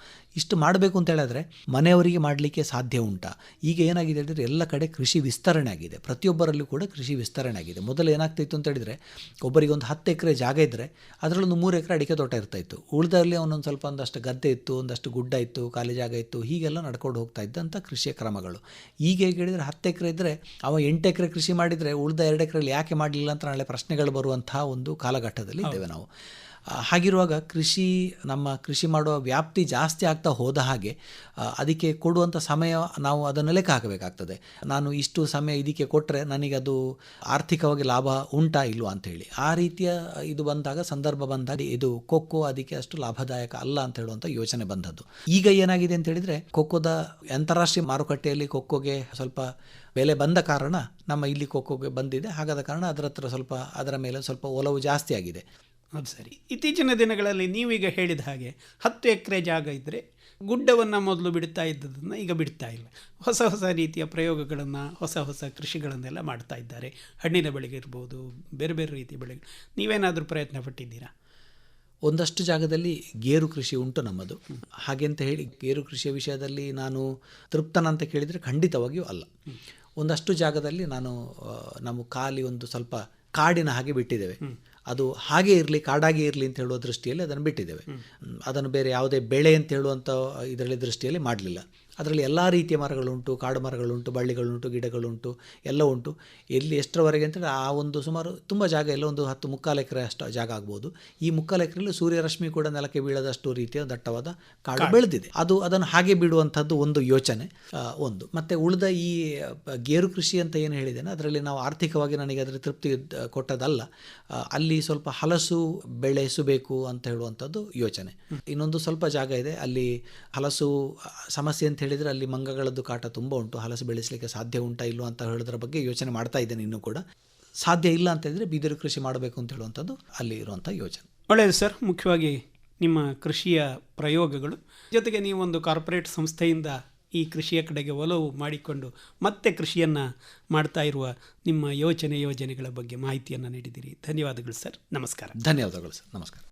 ಇಷ್ಟು ಮಾಡಬೇಕು ಅಂತ ಹೇಳಿದ್ರೆ ಮನೆಯವರಿಗೆ ಮಾಡಲಿಕ್ಕೆ ಸಾಧ್ಯ ಉಂಟಾ. ಈಗ ಏನಾಗಿದೆ ಹೇಳಿದ್ರೆ ಎಲ್ಲ ಕಡೆ ಕೃಷಿ ವಿಸ್ತರಣೆ ಆಗಿದೆ. ಪ್ರತಿಯೊಬ್ಬರಲ್ಲೂ ಕೂಡ ಕೃಷಿ ವಿಸ್ತರಣೆ ಆಗಿದೆ. ಮೊದಲು ಏನಾಗ್ತಿತ್ತು ಅಂತ ಹೇಳಿದರೆ ಒಬ್ಬರಿಗೆ ಒಂದು ಹತ್ತು ಎಕರೆ ಜಾಗ ಇದ್ದರೆ ಅದರಲ್ಲಿ ಒಂದು ಮೂರು ಎಕರೆ ಅಡಿಕೆ ತೋಟ ಇರ್ತಾಯಿತ್ತು ಉಳಿದಲ್ಲಿ ಅವನೊಂದು ಸ್ವಲ್ಪ ಒಂದಷ್ಟು ಗದ್ದೆ ಇತ್ತು ಒಂದಷ್ಟು ಗುಡ್ಡ ಇತ್ತು ಖಾಲಿ ಜಾಗ ಇತ್ತು ಹೀಗೆಲ್ಲ ನಡ್ಕೊಂಡು ಹೋಗ್ತಾ ಇದ್ದಂಥ ಕೃಷಿಯ ಕ್ರಮಗಳು. ಈಗ ಹೇಗೆ ಹೇಳಿದರೆ ಹತ್ತು ಎಕರೆ ಇದ್ದರೆ ಅವ ಎಂಟು ಎಕರೆ ಕೃಷಿ ಮಾಡಿದರೆ ಉಳಿದ ಎರಡು ಎಕರೆಯಲ್ಲಿ ಯಾಕೆ ಮಾಡಲಿಲ್ಲ ಅಂತ ನಾಳೆ ಪ್ರಶ್ನೆಗಳು ಬರುವಂತಹ ಒಂದು ಕಾಲಘಟ್ಟದಲ್ಲಿ ಇದ್ದೇವೆ ನಾವು. ಹಾಗಿರುವಾಗ ಕೃಷಿ, ನಮ್ಮ ಕೃಷಿ ಮಾಡುವ ವ್ಯಾಪ್ತಿ ಜಾಸ್ತಿ ಆಗ್ತಾ ಹೋದ ಹಾಗೆ ಅದಕ್ಕೆ ಕೊಡುವಂಥ ಸಮಯ ನಾವು ಅದನ್ನು ಲೆಕ್ಕ ಹಾಕಬೇಕಾಗ್ತದೆ. ನಾನು ಇಷ್ಟು ಸಮಯ ಇದಕ್ಕೆ ಕೊಟ್ಟರೆ ನನಗೆ ಅದು ಆರ್ಥಿಕವಾಗಿ ಲಾಭ ಉಂಟಾ ಇಲ್ವಾ ಅಂಥೇಳಿ ಆ ರೀತಿಯ ಇದು ಬಂದಾಗ, ಸಂದರ್ಭ ಬಂದಾಗ ಇದು ಕೊಕ್ಕೋ ಅದಕ್ಕೆ ಅಷ್ಟು ಲಾಭದಾಯಕ ಅಲ್ಲ ಅಂತ ಹೇಳುವಂಥ ಯೋಚನೆ ಬಂದದ್ದು. ಈಗ ಏನಾಗಿದೆ ಅಂತ ಹೇಳಿದರೆ, ಕೊಕ್ಕೋದ ಅಂತಾರಾಷ್ಟ್ರೀಯ ಮಾರುಕಟ್ಟೆಯಲ್ಲಿ ಕೊಕ್ಕೋಗೆ ಸ್ವಲ್ಪ ಬೆಲೆ ಬಂದ ಕಾರಣ ನಮ್ಮ ಇಲ್ಲಿ ಕೊಕ್ಕೋಗೆ ಬಂದಿದೆ. ಹಾಗಾದ ಕಾರಣ ಅದರ ಹತ್ರ ಸ್ವಲ್ಪ ಅದರ ಮೇಲೆ ಸ್ವಲ್ಪ ಒಲವು ಜಾಸ್ತಿ ಆಗಿದೆ. ಅದು ಸರಿ. ಇತ್ತೀಚಿನ ದಿನಗಳಲ್ಲಿ ನೀವೀಗ ಹೇಳಿದ ಹಾಗೆ ಹತ್ತು ಎಕರೆ ಜಾಗ ಇದ್ದರೆ ಗುಡ್ಡವನ್ನು ಮೊದಲು ಬಿಡ್ತಾ ಇದ್ದದನ್ನು ಈಗ ಬಿಡ್ತಾ ಇಲ್ಲ. ಹೊಸ ಹೊಸ ರೀತಿಯ ಪ್ರಯೋಗಗಳನ್ನು ಹೊಸ ಹೊಸ ಕೃಷಿಗಳನ್ನೆಲ್ಲ ಮಾಡ್ತಾ ಇದ್ದಾರೆ. ಹಣ್ಣಿನ ಬೆಳೆಗೆ ಇರ್ಬೋದು ಬೇರೆ ಬೇರೆ ರೀತಿಯ ಬೆಳೆ ನೀವೇನಾದರೂ ಪ್ರಯತ್ನ ಪಟ್ಟಿದ್ದೀರಾ? ಒಂದಷ್ಟು ಜಾಗದಲ್ಲಿ ಗೇರು ಕೃಷಿ ಉಂಟು ನಮ್ಮದು. ಹಾಗೆಂತ ಹೇಳಿ ಗೇರು ಕೃಷಿಯ ವಿಷಯದಲ್ಲಿ ನಾನು ತೃಪ್ತನ ಅಂತ ಕೇಳಿದರೆ ಖಂಡಿತವಾಗಿಯೂ ಅಲ್ಲ. ಒಂದಷ್ಟು ಜಾಗದಲ್ಲಿ ನಾನು ನಮ್ಮ ಖಾಲಿ ಒಂದು ಸ್ವಲ್ಪ ಕಾಡಿನ ಹಾಗೆ ಬಿಟ್ಟಿದ್ದೇವೆ. ಅದು ಹಾಗೆ ಇರಲಿ ಕಾಡಾಗಿ ಇರಲಿ ಅಂತ ಹೇಳುವ ದೃಷ್ಟಿಯಲ್ಲಿ ಅದನ್ನು ಬಿಟ್ಟಿದ್ದೇವೆ. ಅದನ್ನು ಬೇರೆ ಯಾವುದೇ ಬೆಳೆ ಅಂತ ಹೇಳುವಂಥ ಇದರಲ್ಲಿ ದೃಷ್ಟಿಯಲ್ಲಿ ಮಾಡಲಿಲ್ಲ. ಅದರಲ್ಲಿ ಎಲ್ಲ ರೀತಿಯ ಮರಗಳುಂಟು ಕಾಡು ಮರಗಳುಂಟು ಬಳ್ಳಿಗಳುಂಟು ಗಿಡಗಳುಂಟು ಎಲ್ಲ ಉಂಟು. ಎಲ್ಲಿ ಎಷ್ಟರವರೆಗೆ ಅಂತೇಳಿ ಆ ಒಂದು ಸುಮಾರು ತುಂಬ ಜಾಗ ಎಲ್ಲ ಒಂದು ಹತ್ತು ಮುಕ್ಕಾಲು ಎಕರೆ ಅಷ್ಟು ಜಾಗ ಆಗ್ಬೋದು. ಈ ಮುಕ್ಕಾಲು ಎಕರೆಯಲ್ಲಿ ಸೂರ್ಯರಶ್ಮಿ ಕೂಡ ನೆಲಕ್ಕೆ ಬೀಳದಷ್ಟು ರೀತಿಯ ದಟ್ಟವಾದ ಕಾಡು ಬೆಳೆದಿದೆ. ಅದು ಅದನ್ನು ಹಾಗೆ ಬಿಡುವಂಥದ್ದು ಒಂದು ಯೋಚನೆ ಒಂದು. ಮತ್ತು ಉಳಿದ ಈ ಗೇರು ಕೃಷಿ ಅಂತ ಏನು ಹೇಳಿದ್ದೇನೆ ಅದರಲ್ಲಿ ನಾವು ಆರ್ಥಿಕವಾಗಿ ನನಗೆ ಅದರ ತೃಪ್ತಿ ಕೊಟ್ಟದಲ್ಲ ಅಲ್ಲಿ ಸ್ವಲ್ಪ ಹಲಸು ಬೆಳೆಸಬೇಕು ಅಂತ ಹೇಳುವಂಥದ್ದು ಯೋಚನೆ. ಇನ್ನೊಂದು ಸ್ವಲ್ಪ ಜಾಗ ಇದೆ ಅಲ್ಲಿ ಹಲಸು ಸಮಸ್ಯೆ ಅಂತ ಹೇಳಿದರೆ ಅಲ್ಲಿ ಮಂಗಗಳದ್ದು ಕಾಟ ತುಂಬ ಉಂಟು. ಹಲಸು ಬೆಳೆಸಲಿಕ್ಕೆ ಸಾಧ್ಯ ಉಂಟಾ ಇಲ್ಲೋ ಅಂತ ಹೇಳೋದ್ರ ಬಗ್ಗೆ ಯೋಚನೆ ಮಾಡ್ತಾ ಇದ್ದೇನೆ ಇನ್ನೂ ಕೂಡ. ಸಾಧ್ಯ ಇಲ್ಲ ಅಂತ ಹೇಳಿದರೆ ಬಿದಿರು ಕೃಷಿ ಮಾಡಬೇಕು ಅಂತ ಹೇಳುವಂಥದ್ದು ಅಲ್ಲಿ ಇರುವಂಥ ಯೋಚನೆ. ಒಳ್ಳೆಯದು ಸರ್. ಮುಖ್ಯವಾಗಿ ನಿಮ್ಮ ಕೃಷಿಯ ಪ್ರಯೋಗಗಳು. ಜೊತೆಗೆ ನೀವೊಂದು ಕಾರ್ಪೊರೇಟ್ ಸಂಸ್ಥೆಯಿಂದ ಈ ಕೃಷಿಯ ಕಡೆಗೆ ಒಲವು ಮಾಡಿಕೊಂಡು ಮತ್ತೆ ಕೃಷಿಯನ್ನು ಮಾಡ್ತಾ ಇರುವ ನಿಮ್ಮ ಯೋಚನೆ ಯೋಜನೆಗಳ ಬಗ್ಗೆ ಮಾಹಿತಿಯನ್ನು ನೀಡಿದ್ದೀರಿ ಧನ್ಯವಾದಗಳು ಸರ್. ನಮಸ್ಕಾರ. ಧನ್ಯವಾದಗಳು ಸರ್. ನಮಸ್ಕಾರ.